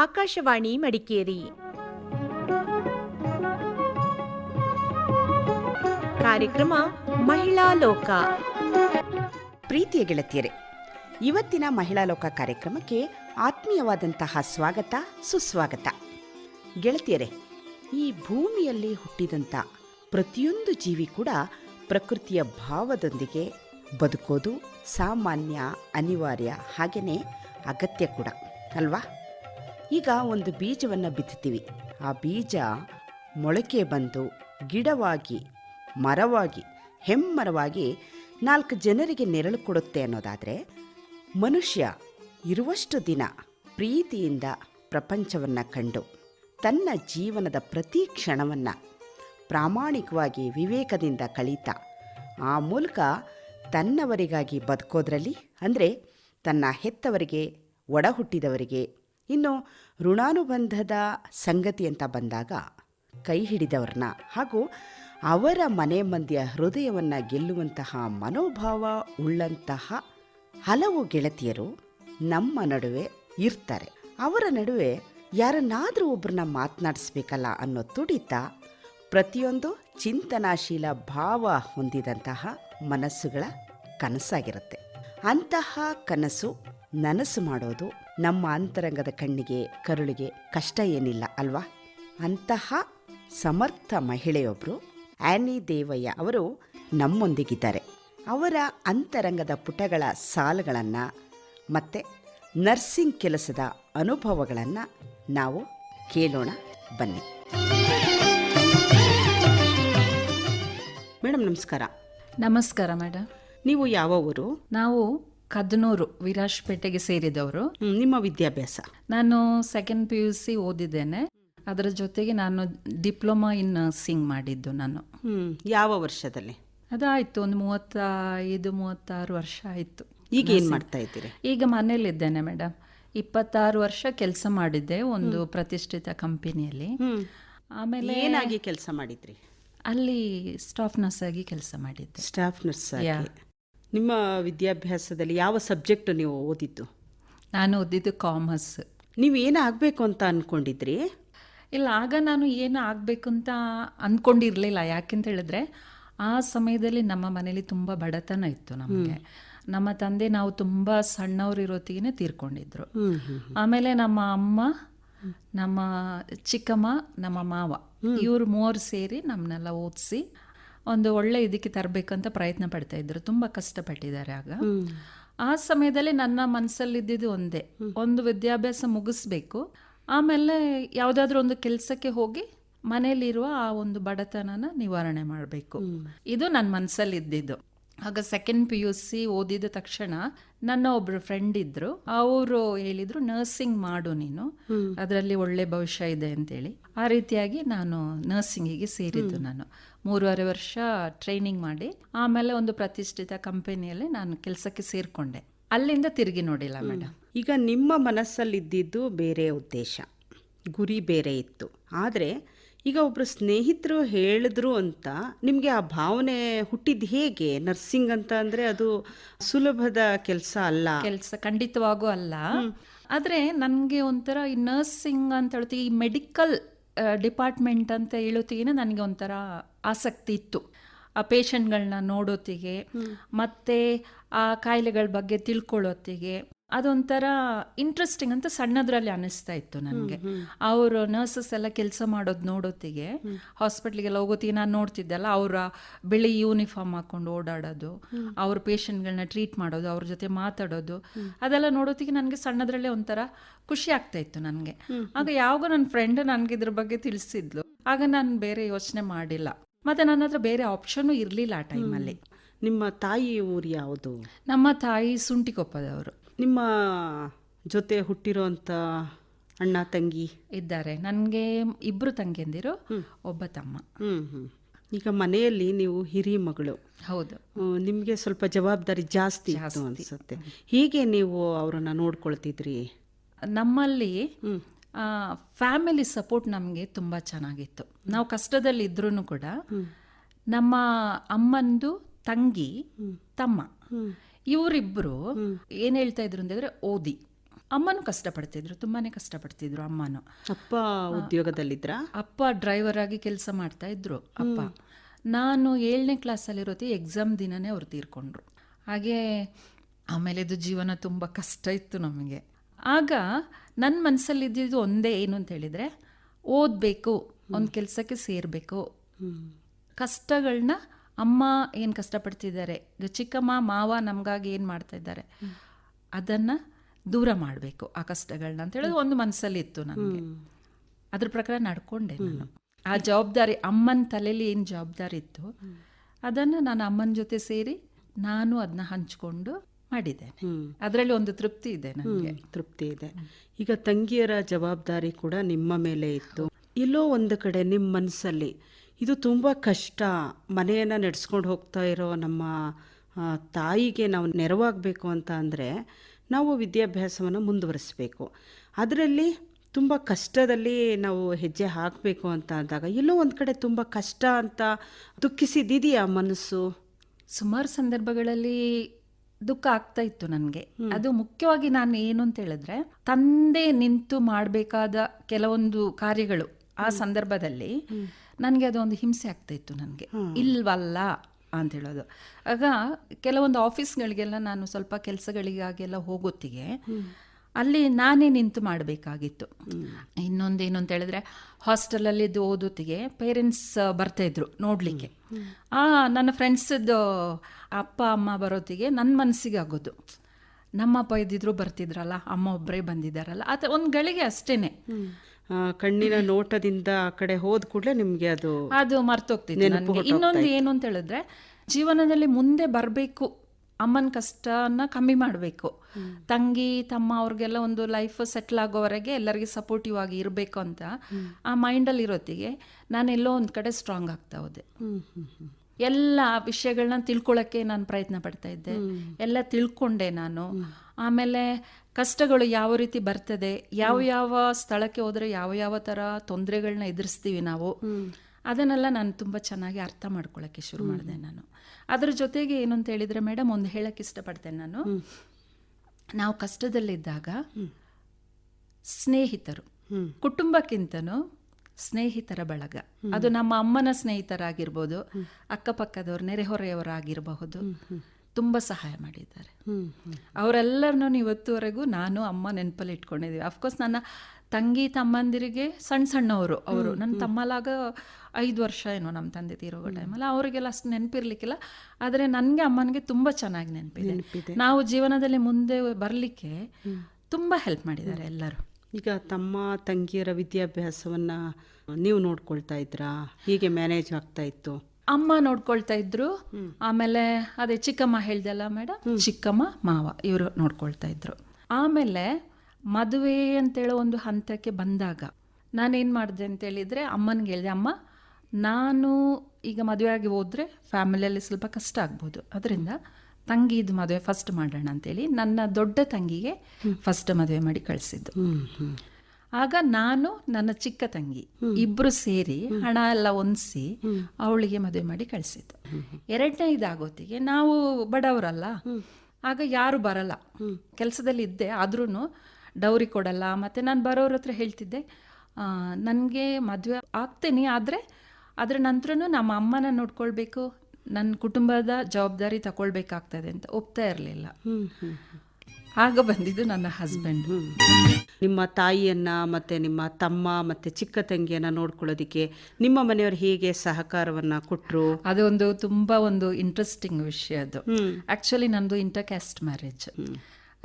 ಆಕಾಶವಾಣಿ ಮಡಿಕೇರಿ. ಕಾರ್ಯಕ್ರಮ ಮಹಿಳಾ ಲೋಕ. ಪ್ರೀತಿಯ ಗೆಳತಿಯರೇ, ಇವತ್ತಿನ ಮಹಿಳಾ ಲೋಕ ಕಾರ್ಯಕ್ರಮಕ್ಕೆ ಆತ್ಮೀಯವಾದಂತಹ ಸ್ವಾಗತ, ಸುಸ್ವಾಗತ. ಗೆಳತಿಯರೇ, ಈ ಭೂಮಿಯಲ್ಲಿ ಹುಟ್ಟಿದಂಥ ಪ್ರತಿಯೊಂದು ಜೀವಿ ಕೂಡ ಪ್ರಕೃತಿಯ ಭಾವದೊಂದಿಗೆ ಬದುಕೋದು ಸಾಮಾನ್ಯ, ಅನಿವಾರ್ಯ ಹಾಗೆಯೇ ಅಗತ್ಯ ಕೂಡ, ಅಲ್ವಾ? ಈಗ ಒಂದು ಬೀಜವನ್ನು ಬಿತ್ತುತ್ತೀವಿ ಆ ಬೀಜ ಮೊಳಕೆ ಬಂದು ಗಿಡವಾಗಿ, ಮರವಾಗಿ, ಹೆಮ್ಮರವಾಗಿ ನಾಲ್ಕು ಜನರಿಗೆ ನೆರಳು ಕೊಡುತ್ತೆ ಅನ್ನೋದಾದರೆ ಮನುಷ್ಯ ಇರುವಷ್ಟು ದಿನ ಪ್ರೀತಿಯಿಂದ ಪ್ರಪಂಚವನ್ನು ಕಂಡು ತನ್ನ ಜೀವನದ ಪ್ರತಿ ಕ್ಷಣವನ್ನು ಪ್ರಾಮಾಣಿಕವಾಗಿ ವಿವೇಕದಿಂದ ಕಳೀತ ಆ ಮೂಲಕ ತನ್ನವರಿಗಾಗಿ ಬದುಕೋದ್ರಲ್ಲಿ ಅಂದರೆ ತನ್ನ ಹೆತ್ತವರಿಗೆ ಒಡ ಹುಟ್ಟಿದವರಿಗೆ ಇನ್ನು ಋಣಾನುಬಂಧದ ಸಂಗತಿ ಅಂತ ಬಂದಾಗ ಕೈ ಹಿಡಿದವ್ರನ್ನ ಹಾಗೂ ಅವರ ಮನೆ ಮಂದಿಯ ಹೃದಯವನ್ನು ಗೆಲ್ಲುವಂತಹ ಮನೋಭಾವ ಉಳ್ಳಂತಹ ಹಲವು ಗೆಳತಿಯರು ನಮ್ಮ ನಡುವೆ ಇರ್ತಾರೆ. ಅವರ ನಡುವೆ ಯಾರನ್ನಾದರೂ ಒಬ್ಬರನ್ನ ಮಾತನಾಡಿಸ್ಬೇಕಲ್ಲ ಅನ್ನೋ ತುಡಿತ ಪ್ರತಿಯೊಂದು ಚಿಂತನಾಶೀಲ ಭಾವ ಹೊಂದಿದಂತಹ ಮನಸ್ಸುಗಳ ಕನಸಾಗಿರುತ್ತೆ. ಅಂತಹ ಕನಸು ನನಸು ಮಾಡೋದು ನಮ್ಮ ಅಂತರಂಗದ ಕಣ್ಣಿಗೆ ಕರುಳಿಗೆ ಕಷ್ಟ ಏನಿಲ್ಲ ಅಲ್ವಾ? ಅಂತಹ ಸಮರ್ಥ ಮಹಿಳೆಯೊಬ್ಬರು ಆ್ಯನಿ ದೇವಯ್ಯ ಅವರು ನಮ್ಮೊಂದಿಗಿದ್ದಾರೆ. ಅವರ ಅಂತರಂಗದ ಪುಟಗಳ ಸಾಲುಗಳನ್ನು ಮತ್ತು ನರ್ಸಿಂಗ್ ಕೆಲಸದ ಅನುಭವಗಳನ್ನು ನಾವು ಕೇಳೋಣ ಬನ್ನಿ. ಮೇಡಮ್ ನಮಸ್ಕಾರ. ನಮಸ್ಕಾರ ಮೇಡಮ್ ನೀವು ಯಾವ ಊರು? ನಾವು ಕದನೂರು ವಿರಾಜ್ಪೇಟೆಗೆ ಸೇರಿದವರು. ನಿಮ್ಮ ವಿದ್ಯಾಭ್ಯಾಸ? ನಾನು ಸೆಕೆಂಡ್ ಪಿ ಯು ಸಿ ಓದಿದ್ದೇನೆ. ಅದರ ಜೊತೆಗೆ ನಾನು ಡಿಪ್ಲೊಮಾ ಇನ್ ನರ್ಸಿಂಗ್ ಮಾಡಿದ್ದು ನಾನು. ಹ್ಮ್, ಯಾವ ವರ್ಷದಲ್ಲಿ? ಅದಾಯ್ತು ಒಂದು ಮೂವತ್ತ ಐದು ಮೂವತ್ತಾರು ವರ್ಷ ಆಯಿತು. ಈಗ ಏನು ಮಾಡ್ತಾ ಇದ್ದೀರಿ? ಈಗ ಮನೇಲಿದ್ದೇನೆ ಮೇಡಮ್ ಇಪ್ಪತ್ತಾರು ವರ್ಷ ಕೆಲಸ ಮಾಡಿದ್ದೆ ಒಂದು ಪ್ರತಿಷ್ಠಿತ ಕಂಪನಿಯಲ್ಲಿ. ಹ್ಮ್. ಆಮೇಲೆ ಏನಾಗಿ ಕೆಲಸ ಮಾಡಿದ್ರಿ? ಅಲ್ಲಿ ಸ್ಟಾಫ್ ನರ್ಸ್ ಆಗಿ ಕೆಲಸ ಮಾಡಿದ್ದೆ. Staff nurse Yeah. ನಿಮ್ಮ ವಿದ್ಯಾಭ್ಯಾಸದಲ್ಲಿ ಯಾವ ಸಬ್ಜೆಕ್ಟ್ ನೀವು ಓದಿದ್ದು? ನಾನು ಓದಿದ್ದು ಕಾಮರ್ಸ್. ನೀವು ಏನಾಗಬೇಕು ಅಂತ ಅನ್ಕೊಂಡಿದ್ರಿ? ಇಲ್ಲ ಆಗ ನಾನು ಏನು ಆಗಬೇಕು ಅಂತ ಅಂದ್ಕೊಂಡಿರಲಿಲ್ಲ ಯಾಕೆಂತ ಹೇಳಿದ್ರೆ ಆ ಸಮಯದಲ್ಲಿ ನಮ್ಮ ಮನೇಲಿ ತುಂಬ ಬಡತನ ಇತ್ತು ನಮಗೆ. ನಮ್ಮ ತಂದೆ ನಾವು ತುಂಬ ಸಣ್ಣವರಿರೋತಿಗೆ ತೀರ್ಕೊಂಡಿದ್ರು. ಆಮೇಲೆ ನಮ್ಮ ಅಮ್ಮ ನಮ್ಮ ಚಿಕ್ಕಮ್ಮ ನಮ್ಮ ಮಾವ ಇವರು ಮೂವರು ಸೇರಿ ನಮ್ಮನ್ನೆಲ್ಲ ಓದಿಸಿ ಒಂದು ಒಳ್ಳೆ ಇದಕ್ಕೆ ತರಬೇಕಂತ ಪ್ರಯತ್ನ ಪಡ್ತಾ ಇದ್ರು. ತುಂಬ ಕಷ್ಟಪಟ್ಟಿದ್ದಾರೆ ಆಗ. ಆ ಸಮಯದಲ್ಲಿ ನನ್ನ ಮನಸ್ಸಲ್ಲಿದ್ದಿದ್ದು ಒಂದೇ. ಒಂದು ವಿದ್ಯಾಭ್ಯಾಸ ಮುಗಿಸ್ಬೇಕು. ಆಮೇಲೆ ಯಾವುದಾದ್ರೂ ಒಂದು ಕೆಲಸಕ್ಕೆ ಹೋಗಿ ಮನೆಯಲ್ಲಿರುವ ಆ ಒಂದು ಬಡತನನ ನಿವಾರಣೆ ಮಾಡಬೇಕು. ಇದು ನನ್ನ ಮನಸ್ಸಲ್ಲಿ ಇದ್ದಿದ್ದು ಆಗ ಸೆಕೆಂಡ್ ಪಿ ಯು ಸಿ ಓದಿದ ತಕ್ಷಣ ನನ್ನ ಒಬ್ರು ಫ್ರೆಂಡ್ ಇದ್ರು. ಅವರು ಹೇಳಿದ್ರು ನರ್ಸಿಂಗ್ ಮಾಡು ನೀನು. ಅದರಲ್ಲಿ ಒಳ್ಳೆ ಭವಿಷ್ಯ ಇದೆ ಅಂತೇಳಿ. ಆ ರೀತಿಯಾಗಿ ನಾನು ನರ್ಸಿಂಗಿಗೆ ಸೇರಿದ್ದು ನಾನು. ಮೂರುವರೆ ವರ್ಷ ಟ್ರೈನಿಂಗ್ ಮಾಡಿ ಆಮೇಲೆ ಒಂದು ಪ್ರತಿಷ್ಠಿತ ಕಂಪನಿಯಲ್ಲಿ ನಾನು ಕೆಲಸಕ್ಕೆ ಸೇರ್ಕೊಂಡೆ. ಅಲ್ಲಿಂದ ತಿರುಗಿ ನೋಡಿಲ್ಲ ಮೇಡಮ್ ಈಗ ನಿಮ್ಮ ಮನಸ್ಸಲ್ಲಿದ್ದಿದ್ದು ಬೇರೆ ಉದ್ದೇಶ. ಗುರಿ ಬೇರೆ ಇತ್ತು. ಆದರೆ ಈಗ ಒಬ್ಬರು ಸ್ನೇಹಿತರು ಹೇಳಿದ್ರು ಅಂತ ನಿಮಗೆ ಆ ಭಾವನೆ ಹುಟ್ಟಿದ್ದು ಹೇಗೆ? ನರ್ಸಿಂಗ್ ಅಂತ ಅಂದರೆ ಅದು ಸುಲಭದ ಕೆಲಸ ಅಲ್ಲ. ಕೆಲಸ ಖಂಡಿತವಾಗೂ ಅಲ್ಲ. ಆದರೆ ನನಗೆ ಒಂಥರ ಈ ನರ್ಸಿಂಗ್ ಅಂತ ಹೇಳ್ತೀವಿ ಈ ಮೆಡಿಕಲ್ ಡಿಪಾರ್ಟ್ಮೆಂಟ್ ಅಂತ ಹೇಳೋತ್ತಿಗೆ ನನಗೆ ಒಂಥರ ಆಸಕ್ತಿ ಇತ್ತು. ಆ ಪೇಷಂಟ್ಗಳನ್ನ ನೋಡೋತ್ತಿಗೆ ಮತ್ತು ಆ ಕಾಯಿಲೆಗಳ ಬಗ್ಗೆ ತಿಳ್ಕೊಳ್ಳೋತ್ತಿಗೆ ಅದೊಂಥರ ಇಂಟ್ರೆಸ್ಟಿಂಗ್ ಅಂತ ಸಣ್ಣದ್ರಲ್ಲಿ ಅನಿಸ್ತಾ ಇತ್ತು ನನಗೆ. ಅವರು ನರ್ಸಸ್ ಎಲ್ಲ ಕೆಲಸ ಮಾಡೋದು ನೋಡೋತ್ತಿಗೆ ಹಾಸ್ಪಿಟ್ಲಿಗೆಲ್ಲ ಹೋಗೋತ್ತಿಗೆ ನಾನು ನೋಡ್ತಿದ್ದೆಲ್ಲ ಅವರ ಬಿಳಿ ಯೂನಿಫಾರ್ಮ್ ಹಾಕೊಂಡು ಓಡಾಡೋದು ಅವ್ರ ಪೇಷಂಟ್ಗಳನ್ನ ಟ್ರೀಟ್ ಮಾಡೋದು ಅವ್ರ ಜೊತೆ ಮಾತಾಡೋದು ಅದೆಲ್ಲ ನೋಡೋತ್ತಿಗೆ ನನಗೆ ಸಣ್ಣದ್ರಲ್ಲೇ ಒಂಥರ ಖುಷಿ ಆಗ್ತಾ ಇತ್ತು ನನಗೆ. ಆಗ ಯಾವಾಗ ನನ್ನ ಫ್ರೆಂಡ್ ನನಗೆ ಇದ್ರ ಬಗ್ಗೆ ತಿಳಿಸಿದ್ಲು. ಆಗ ನಾನು ಬೇರೆ ಯೋಚನೆ ಮಾಡಿಲ್ಲ. ಮತ್ತೆ ನನ್ನ ಹತ್ರ ಬೇರೆ ಆಪ್ಷನ್ನು ಇರಲಿಲ್ಲ ಆ ಟೈಮಲ್ಲಿ ನಿಮ್ಮ ತಾಯಿ ಊರು ಯಾವುದು? ನಮ್ಮ ತಾಯಿ ಸುಂಟಿಕೊಪ್ಪದವರು ನಿಮ್ಮ ಜೊತೆ ಹುಟ್ಟಿರೋಂಥ ಅಣ್ಣ ತಂಗಿ? ಇದ್ದಾರೆ. ನನಗೆ ಇಬ್ಬರು ತಂಗಿಯಂದಿರು ಒಬ್ಬ ತಮ್ಮ. ಈಗ ಮನೆಯಲ್ಲಿ ನೀವು ಹಿರಿ ಮಗಳು. ಹೌದು. ನಿಮಗೆ ಸ್ವಲ್ಪ ಜವಾಬ್ದಾರಿ ಜಾಸ್ತಿ ಅನ್ಸುತ್ತೆ. ಹೀಗೆ ನೀವು ಅವರನ್ನ ನೋಡ್ಕೊಳ್ತಿದ್ರಿ? ನಮ್ಮಲ್ಲಿ ಫ್ಯಾಮಿಲಿ ಸಪೋರ್ಟ್ ನಮಗೆ ತುಂಬ ಚೆನ್ನಾಗಿತ್ತು. ನಾವು ಕಷ್ಟದಲ್ಲಿ ಇದ್ರೂ ಕೂಡ ನಮ್ಮ ಅಮ್ಮಂದು ತಂಗಿ ತಮ್ಮ. ಇವರಿಬ್ಬರು ಏನ್ ಹೇಳ್ತಾ ಇದ್ರು ಅಂತಂದ್ರೆ ಓದಿ. ಅಮ್ಮನೂ ಕಷ್ಟಪಡ್ತಿದ್ರು ತುಂಬಾನೇ ಕಷ್ಟಪಡ್ತಿದ್ರು ಅಮ್ಮನೂ. ಅಪ್ಪ ಉದ್ಯೋಗದಲ್ಲಿದ್ರ? ಅಪ್ಪ ಡ್ರೈವರ್ ಆಗಿ ಕೆಲಸ ಮಾಡ್ತಾ ಇದ್ರು ಅಪ್ಪ. ನಾನು ಏಳನೇ ಕ್ಲಾಸಲ್ಲಿರೋತಿ ಎಕ್ಸಾಮ್ ದಿನನೇ ಅವ್ರು ತೀರ್ಕೊಂಡ್ರು. ಹಾಗೆ ಆಮೇಲೆದು ಜೀವನ ತುಂಬ ಕಷ್ಟ ಇತ್ತು ನಮಗೆ. ಆಗ ನನ್ನ ಮನಸ್ಸಲ್ಲಿ ಇದ್ದಿದ್ದು ಒಂದೇ ಏನು ಅಂತ ಹೇಳಿದರೆ ಓದಬೇಕು ಒಂದು ಕೆಲಸಕ್ಕೆ ಸೇರಬೇಕು. ಕಷ್ಟಗಳನ್ನ ಅಮ್ಮ ಏನು ಕಷ್ಟಪಡ್ತಿದ್ದಾರೆ? ಈಗ ಚಿಕ್ಕಮ್ಮ ಮಾವ ನಮಗಾಗಿ ಏನು ಮಾಡ್ತಾ ಇದ್ದಾರೆ ಅದನ್ನು ದೂರ ಮಾಡಬೇಕು ಆ ಕಷ್ಟಗಳನ್ನ ಅಂತ ಹೇಳೋದು ಒಂದು ಮನಸ್ಸಲ್ಲಿ ಇತ್ತು ನನಗೆ ಅದ್ರ ಪ್ರಕಾರ ನಡ್ಕೊಂಡೆ ನಾನು. ಆ ಜವಾಬ್ದಾರಿ ಅಮ್ಮನ ತಲೆಯಲ್ಲಿ ಏನು ಜವಾಬ್ದಾರಿ ಇತ್ತು ಅದನ್ನು ನಾನು ಅಮ್ಮನ ಜೊತೆ ಸೇರಿ ನಾನು ಅದನ್ನ ಹಂಚ್ಕೊಂಡು ಮಾಡಿದ್ದೇನೆ. ಅದರಲ್ಲಿ ಒಂದು ತೃಪ್ತಿ ಇದೆ ನನಗೆ. ತೃಪ್ತಿ ಇದೆ. ಈಗ ತಂಗಿಯರ ಜವಾಬ್ದಾರಿ ಕೂಡ ನಿಮ್ಮ ಮೇಲೆ ಇತ್ತು. ಇಲ್ಲೋ ಒಂದು ಕಡೆ ನಿಮ್ಮ ಮನಸ್ಸಲ್ಲಿ ಇದು ತುಂಬ ಕಷ್ಟ. ಮನೆಯನ್ನು ನಡೆಸ್ಕೊಂಡು ಹೋಗ್ತಾ ಇರೋ ನಮ್ಮ ತಾಯಿಗೆ ನಾವು ನೆರವಾಗಬೇಕು ಅಂತ ಅಂದರೆ ನಾವು ವಿದ್ಯಾಭ್ಯಾಸವನ್ನು ಮುಂದುವರಿಸಬೇಕು. ಅದರಲ್ಲಿ ತುಂಬ ಕಷ್ಟದಲ್ಲಿ ನಾವು ಹೆಜ್ಜೆ ಹಾಕಬೇಕು ಅಂತ ಅಂದಾಗ ಎಲ್ಲೋ ಒಂದು ಕಡೆ ತುಂಬ ಕಷ್ಟ ಅಂತ ದುಃಖಿಸಿದಿದೆಯಾ ಮನಸ್ಸು? ಸುಮಾರು ಸಂದರ್ಭಗಳಲ್ಲಿ ದುಃಖ ಆಗ್ತಾ ಇತ್ತು ನನಗೆ. ಅದು ಮುಖ್ಯವಾಗಿ ನಾನು ಏನು ಅಂತ ಹೇಳಿದ್ರೆ ತಂದೆ ನಿಂತು ಮಾಡಬೇಕಾದ ಕೆಲವೊಂದು ಕಾರ್ಯಗಳು ಆ ಸಂದರ್ಭದಲ್ಲಿ ನನಗೆ ಅದೊಂದು ಹಿಂಸೆ ಆಗ್ತಾ ಇತ್ತು ನನಗೆ ಇಲ್ವಲ್ಲ ಅಂತ ಹೇಳೋದು. ಆಗ ಕೆಲವೊಂದು ಆಫೀಸ್ಗಳಿಗೆಲ್ಲ ನಾನು ಸ್ವಲ್ಪ ಕೆಲಸಗಳಿಗಾಗೆಲ್ಲ ಹೋಗೋತ್ತಿಗೆ ಅಲ್ಲಿ ನಾನೇ ನಿಂತು ಮಾಡಬೇಕಾಗಿತ್ತು. ಇನ್ನೊಂದೇನು ಅಂತ ಹೇಳಿದ್ರೆ ಹಾಸ್ಟೆಲಲ್ಲಿ ಓದೋತ್ತಿಗೆ ಪೇರೆಂಟ್ಸ್ ಬರ್ತಾಯಿದ್ರು ನೋಡಲಿಕ್ಕೆ. ಆ ನನ್ನ ಫ್ರೆಂಡ್ಸದ್ದು ಅಪ್ಪ ಅಮ್ಮ ಬರೋತ್ತಿಗೆ ನನ್ನ ಮನಸ್ಸಿಗೆ ಆಗೋದು. ನಮ್ಮಪ್ಪ ಇದ್ದಿದ್ರು ಬರ್ತಿದ್ರಲ್ಲ ಅಮ್ಮ ಒಬ್ಬರೇ ಬಂದಿದ್ದಾರಲ್ಲ. ಆತ ಒಂದು ಗಳಿಗೆ ಅಷ್ಟೇನೆ. ಕಣ್ಣಿನ ನೋಟದಿಂದ ಆ ಕಡೆ ಹೋದ ಕೂಡಲೇ ನಿಮಗೆ ಅದು ಅದು ಮರ್ತೋಗ್ತಿತ್ತು ನನಗೆ. ಇನ್ನೊಂದು ಏನು ಅಂತ ಹೇಳಿದ್ರೆ ಜೀವನದಲ್ಲಿ ಮುಂದೆ ಬರಬೇಕು ಅಮ್ಮನ ಕಷ್ಟನ ಕಮ್ಮಿ ಮಾಡಬೇಕು. ತಂಗಿ ತಮ್ಮ ಅವ್ರಿಗೆಲ್ಲ ಒಂದು ಲೈಫ್ ಸೆಟ್ಲ್ ಆಗೋವರೆಗೆ ಎಲ್ಲರಿಗೆ ಸಪೋರ್ಟಿವ್ ಆಗಿ ಇರಬೇಕು ಅಂತ ಆ ಮೈಂಡಲ್ಲಿ ಇರೋತ್ತಿಗೆ ನಾನೆಲ್ಲೋ ಒಂದು ಕಡೆ ಸ್ಟ್ರಾಂಗ್ ಆಗ್ತಾ ಹೋದೆ. ಎಲ್ಲ ವಿಷಯಗಳನ್ನ ತಿಳ್ಕೊಳ್ಳೋಕ್ಕೆ ನಾನು ಪ್ರಯತ್ನ ಪಡ್ತಾ ಇದ್ದೆ. ಎಲ್ಲ ತಿಳ್ಕೊಂಡೆ ನಾನು. ಆಮೇಲೆ ಕಷ್ಟಗಳು ಯಾವ ರೀತಿ ಬರ್ತದೆ ಯಾವ ಯಾವ ಸ್ಥಳಕ್ಕೆ ಹೋದರೆ ಯಾವ ಯಾವ ಥರ ತೊಂದರೆಗಳನ್ನ ಎದುರಿಸ್ತೀವಿ ನಾವು ಅದನ್ನೆಲ್ಲ ನಾನು ತುಂಬ ಚೆನ್ನಾಗಿ ಅರ್ಥ ಮಾಡ್ಕೊಳ್ಳೋಕ್ಕೆ ಶುರು ಮಾಡಿದೆ ನಾನು. ಅದ್ರ ಜೊತೆಗೆ ಏನು ಅಂತ ಹೇಳಿದರೆ ಮೇಡಮ್ ಒಂದು ಹೇಳಕ್ಕೆ ಇಷ್ಟಪಡ್ತೇನೆ ನಾನು. ನಾವು ಕಷ್ಟದಲ್ಲಿದ್ದಾಗ ಸ್ನೇಹಿತರು ಕುಟುಂಬಕ್ಕಿಂತನೂ ಸ್ನೇಹಿತರ ಬಳಗ. ಅದು ನಮ್ಮ ಅಮ್ಮನ ಸ್ನೇಹಿತರಾಗಿರ್ಬೋದು ಅಕ್ಕಪಕ್ಕದವ್ರು ನೆರೆಹೊರೆಯವರಾಗಿರಬಹುದು. ತುಂಬ ಸಹಾಯ ಮಾಡಿದ್ದಾರೆ. ಅವರೆಲ್ಲರನ್ನೂ ಇವತ್ತುವರೆಗೂ ನಾನು ಅಮ್ಮ ನೆನಪಲ್ಲಿ ಇಟ್ಕೊಂಡಿದ್ದೀವಿ ಅಫ್ಕೋರ್ಸ್ ನನ್ನ ತಂಗಿ ತಮ್ಮಂದಿರಿಗೆ ಸಣ್ಣ ಸಣ್ಣವರು ಅವರು. ನನ್ನ ತಮ್ಮಲಾಗ ಐದು ವರ್ಷ ಏನೋ ನಮ್ಮ ತಂದೆ ತೀರೋ ಟೈಮಲ್ಲ ಅವರಿಗೆಲ್ಲ ಅಷ್ಟು ನೆನಪಿರ್ಲಿಕ್ಕಿಲ್ಲ. ಆದರೆ ನನಗೆ ಅಮ್ಮನಿಗೆ ತುಂಬ ಚೆನ್ನಾಗಿ ನೆನಪಿದೆ. ನಾವು ಜೀವನದಲ್ಲಿ ಮುಂದೆ ಬರಲಿಕ್ಕೆ ತುಂಬ ಹೆಲ್ಪ್ ಮಾಡಿದ್ದಾರೆ ಎಲ್ಲರೂ. ಈಗ ತಮ್ಮ ತಂಗಿಯರ ವಿದ್ಯಾಭ್ಯಾಸವನ್ನು ನೀವು ನೋಡ್ಕೊಳ್ತಾ ಇದ್ರಾ? ಹೀಗೆ ಮ್ಯಾನೇಜ್ ಆಗ್ತಾ ಇತ್ತು? ಅಮ್ಮ ನೋಡ್ಕೊಳ್ತಾ ಇದ್ರು. ಆಮೇಲೆ ಅದೇ ಚಿಕ್ಕಮ್ಮ ಹೇಳ್ದಲ್ಲ ಮೇಡಮ್? ಚಿಕ್ಕಮ್ಮ ಮಾವ ಇವರು ನೋಡ್ಕೊಳ್ತಾ ಇದ್ರು. ಆಮೇಲೆ ಮದುವೆ ಅಂತೇಳೋ ಒಂದು ಹಂತಕ್ಕೆ ಬಂದಾಗ ನಾನೇನು ಮಾಡಿದೆ ಅಂತೇಳಿದರೆ ಅಮ್ಮನಿಗೆ ಹೇಳಿದೆ ಅಮ್ಮ ನಾನು ಈಗ ಮದುವೆ ಆಗಿ ಹೋದರೆ ಫ್ಯಾಮಿಲಿಯಲ್ಲಿ ಸ್ವಲ್ಪ ಕಷ್ಟ ಆಗ್ಬೋದು. ಅದರಿಂದ ತಂಗಿದು ಮದುವೆ ಫಸ್ಟ್ ಮಾಡೋಣ ಅಂತೇಳಿ ನನ್ನ ದೊಡ್ಡ ತಂಗಿಗೆ ಫಸ್ಟ್ ಮದುವೆ ಮಾಡಿ ಕಳಿಸಿದ್ದು. ಆಗ ನಾನು ನನ್ನ ಚಿಕ್ಕ ತಂಗಿ ಇಬ್ರು ಸೇರಿ ಹಣ ಎಲ್ಲ ಒನ್ಸಿ ಅವಳಿಗೆ ಮದುವೆ ಮಾಡಿ ಕಳಿಸಿದ್ದು. ಎರಡನೇ ಇದಾಗೋತಿಗೆ ನಾವು ಬಡವರಲ್ಲ ಆಗ ಯಾರು ಬರಲ್ಲ. ಕೆಲಸದಲ್ಲಿ ಇದ್ದೆ ಆದ್ರೂ ಡೌರಿ ಕೊಡಲ್ಲ. ಮತ್ತೆ ನಾನು ಬರೋರ ಹತ್ರ ಹೇಳ್ತಿದ್ದೆ ನನಗೆ ಮದುವೆ ಆಗ್ತೇನೆ ಆದರೆ ಅದರ ನಂತರ ನಮ್ಮ ಅಮ್ಮನ ನೋಡ್ಕೊಳ್ಬೇಕು. ನನ್ನ ಕುಟುಂಬದ ಜವಾಬ್ದಾರಿ ತಗೊಳ್ಬೇಕಾಗ್ತದೆ ಅಂತ ಒಪ್ತಾ ಇರಲಿಲ್ಲ. ಆಗ ಬಂದಿದ್ದು ನನ್ನ ಹಸ್ಬೆಂಡ್ ನಿಮ್ಮ ತಾಯಿಯನ್ನ ಮತ್ತೆ ನಿಮ್ಮ ತಮ್ಮ ಮತ್ತೆ ಚಿಕ್ಕ ತಂಗಿಯನ್ನ ನೋಡ್ಕೊಳ್ಳೋದಿಕ್ಕೆ ನಿಮ್ಮ ಮನೆಯವರು ಹೇಗೆ ಸಹಕಾರವನ್ನ ಕೊಟ್ರು? ಒಂದು ತುಂಬಾ ಒಂದು ಇಂಟ್ರೆಸ್ಟಿಂಗ್ ವಿಷಯ ಅದು. ಆಕ್ಚುಲಿ ನಂದು ಇಂಟರ್ ಕ್ಯಾಸ್ಟ್ ಮ್ಯಾರೇಜ್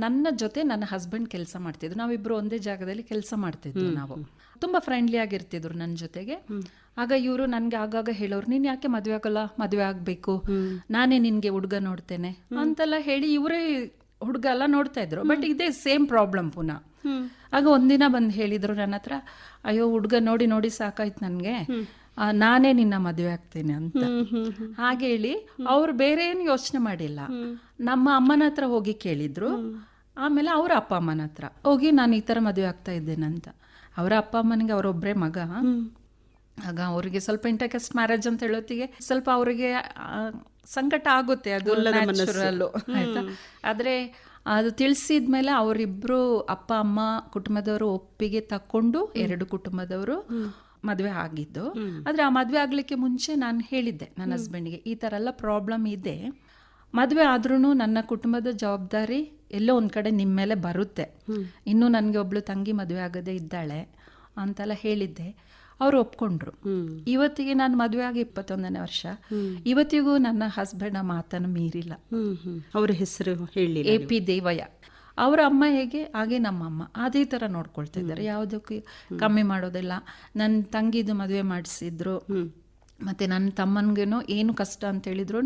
ನನ್ನ ಜೊತೆ ನನ್ನ ಹಸ್ಬೆಂಡ್ ಕೆಲಸ ಮಾಡ್ತಿದ್ರು. ನಾವಿಬ್ರು ಒಂದೇ ಜಾಗದಲ್ಲಿ ಕೆಲಸ ಮಾಡ್ತಿದ್ವಿ ನಾವು. ತುಂಬಾ ಫ್ರೆಂಡ್ಲಿ ಆಗಿರ್ತಿದ್ರು ನನ್ನ ಜೊತೆಗೆ. ಆಗ ಇವರು ನನ್ಗೆ ಆಗಾಗ ಹೇಳೋರು ನೀನ್ ಯಾಕೆ ಮದುವೆ ಆಗಲ್ಲ? ಮದುವೆ ಆಗ್ಬೇಕು. ನಾನೇ ನಿನ್ಗೆ ಹುಡುಗ ನೋಡ್ತೇನೆ. ಅಂತೆಲ್ಲ ಹೇಳಿ ಇವರೇ ಹುಡುಗ ಎಲ್ಲ ನೋಡ್ತಾ ಇದ್ರು. ಬಟ್ ಇದೇ ಸೇಮ್ ಪ್ರಾಬ್ಲಮ್ ಪುನಃ. ಆಗ ಒಂದಿನ ಬಂದು ಹೇಳಿದ್ರು ನನ್ನ ಹತ್ರ ಅಯ್ಯೋ ಹುಡುಗ ನೋಡಿ ನೋಡಿ ಸಾಕಾಯ್ತು ನನಗೆ. ನಾನೇ ನಿನ್ನ ಮದುವೆ ಆಗ್ತೇನೆ ಅಂತ. ಹಾಗೆ ಹೇಳಿ ಅವ್ರು ಬೇರೆ ಏನು ಯೋಚನೆ ಮಾಡಿಲ್ಲ. ನಮ್ಮ ಅಮ್ಮನ ಹತ್ರ ಹೋಗಿ ಕೇಳಿದ್ರು. ಆಮೇಲೆ ಅವ್ರ ಅಪ್ಪ ಅಮ್ಮನ ಹತ್ರ ಹೋಗಿ ನಾನು ಈ ಥರ ಮದುವೆ ಆಗ್ತಾ ಇದ್ದೇನೆ ಅಂತ ಅವರ ಅಪ್ಪ ಅಮ್ಮನಿಗೆ ಅವರೊಬ್ಬರೇ ಮಗ. ಆಗ ಅವರಿಗೆ ಸ್ವಲ್ಪ ಇಂಟರ್ಕೆಸ್ಟ್ ಮ್ಯಾರೇಜ್ ಅಂತ ಹೇಳೋತ್ತಿಗೆ ಸ್ವಲ್ಪ ಅವರಿಗೆ ಸಂಕಟ ಆಗುತ್ತೆ ಅದು ನ್ಯಾಚುರಲ್ಲು ಆಯ್ತಾ? ಆದರೆ ಅದು ತಿಳಿಸಿದ ಮೇಲೆ ಅವರಿಬ್ಬರು ಅಪ್ಪ ಅಮ್ಮ ಕುಟುಂಬದವರು ಒಪ್ಪಿಗೆ ತಕ್ಕೊಂಡು ಎರಡು ಕುಟುಂಬದವರು ಮದುವೆ ಆಗಿದ್ದು. ಆದರೆ ಆ ಮದುವೆ ಆಗಲಿಕ್ಕೆ ಮುಂಚೆ ನಾನು ಹೇಳಿದ್ದೆ ನನ್ನ ಹಸ್ಬೆಂಡ್ಗೆ ಈ ಥರ ಎಲ್ಲ ಪ್ರಾಬ್ಲಮ್ ಇದೆ. ಮದುವೆ ಆದ್ರೂ ನನ್ನ ಕುಟುಂಬದ ಜವಾಬ್ದಾರಿ ಎಲ್ಲೋ ಒಂದು ಕಡೆ ನಿಮ್ಮ ಮೇಲೆ ಬರುತ್ತೆ. ಇನ್ನೂ ನನಗೆ ಒಬ್ಳು ತಂಗಿ ಮದುವೆ ಆಗದೇ ಇದ್ದಾಳೆ ಅಂತೆಲ್ಲ ಹೇಳಿದ್ದೆ. ಅವರು ಒಪ್ಕೊಂಡ್ರು. ಇವತ್ತಿಗೆ ನಾನು ಮದುವೆ ಆಗಿ ಇಪ್ಪತ್ತೊಂದನೇ ವರ್ಷ. ಇವತ್ತಿಗೂ ನನ್ನ ಹಸ್ಬೆಂಡ್ ಆ ಮಾತನ್ನು ಮೀರಿಲ್ಲ. ಅವ್ರ ಹೆಸರು ಹೇಳಿ ಎ ಪಿ ದೇವಯ್ಯ. ಅವರ ಅಮ್ಮ ಹೇಗೆ? ಹಾಗೆ ನಮ್ಮ ಅಮ್ಮ ಅದೇ ಥರ ನೋಡ್ಕೊಳ್ತಾ ಇದ್ದಾರೆ. ಯಾವುದಕ್ಕೂ ಕಮ್ಮಿ ಮಾಡೋದಿಲ್ಲ. ನನ್ನ ತಂಗಿದು ಮದುವೆ ಮಾಡಿಸಿದ್ರು. ಮತ್ತು ನನ್ನ ತಮ್ಮನಿಗೇನೋ ಏನು ಕಷ್ಟ ಅಂತ ಹೇಳಿದ್ರು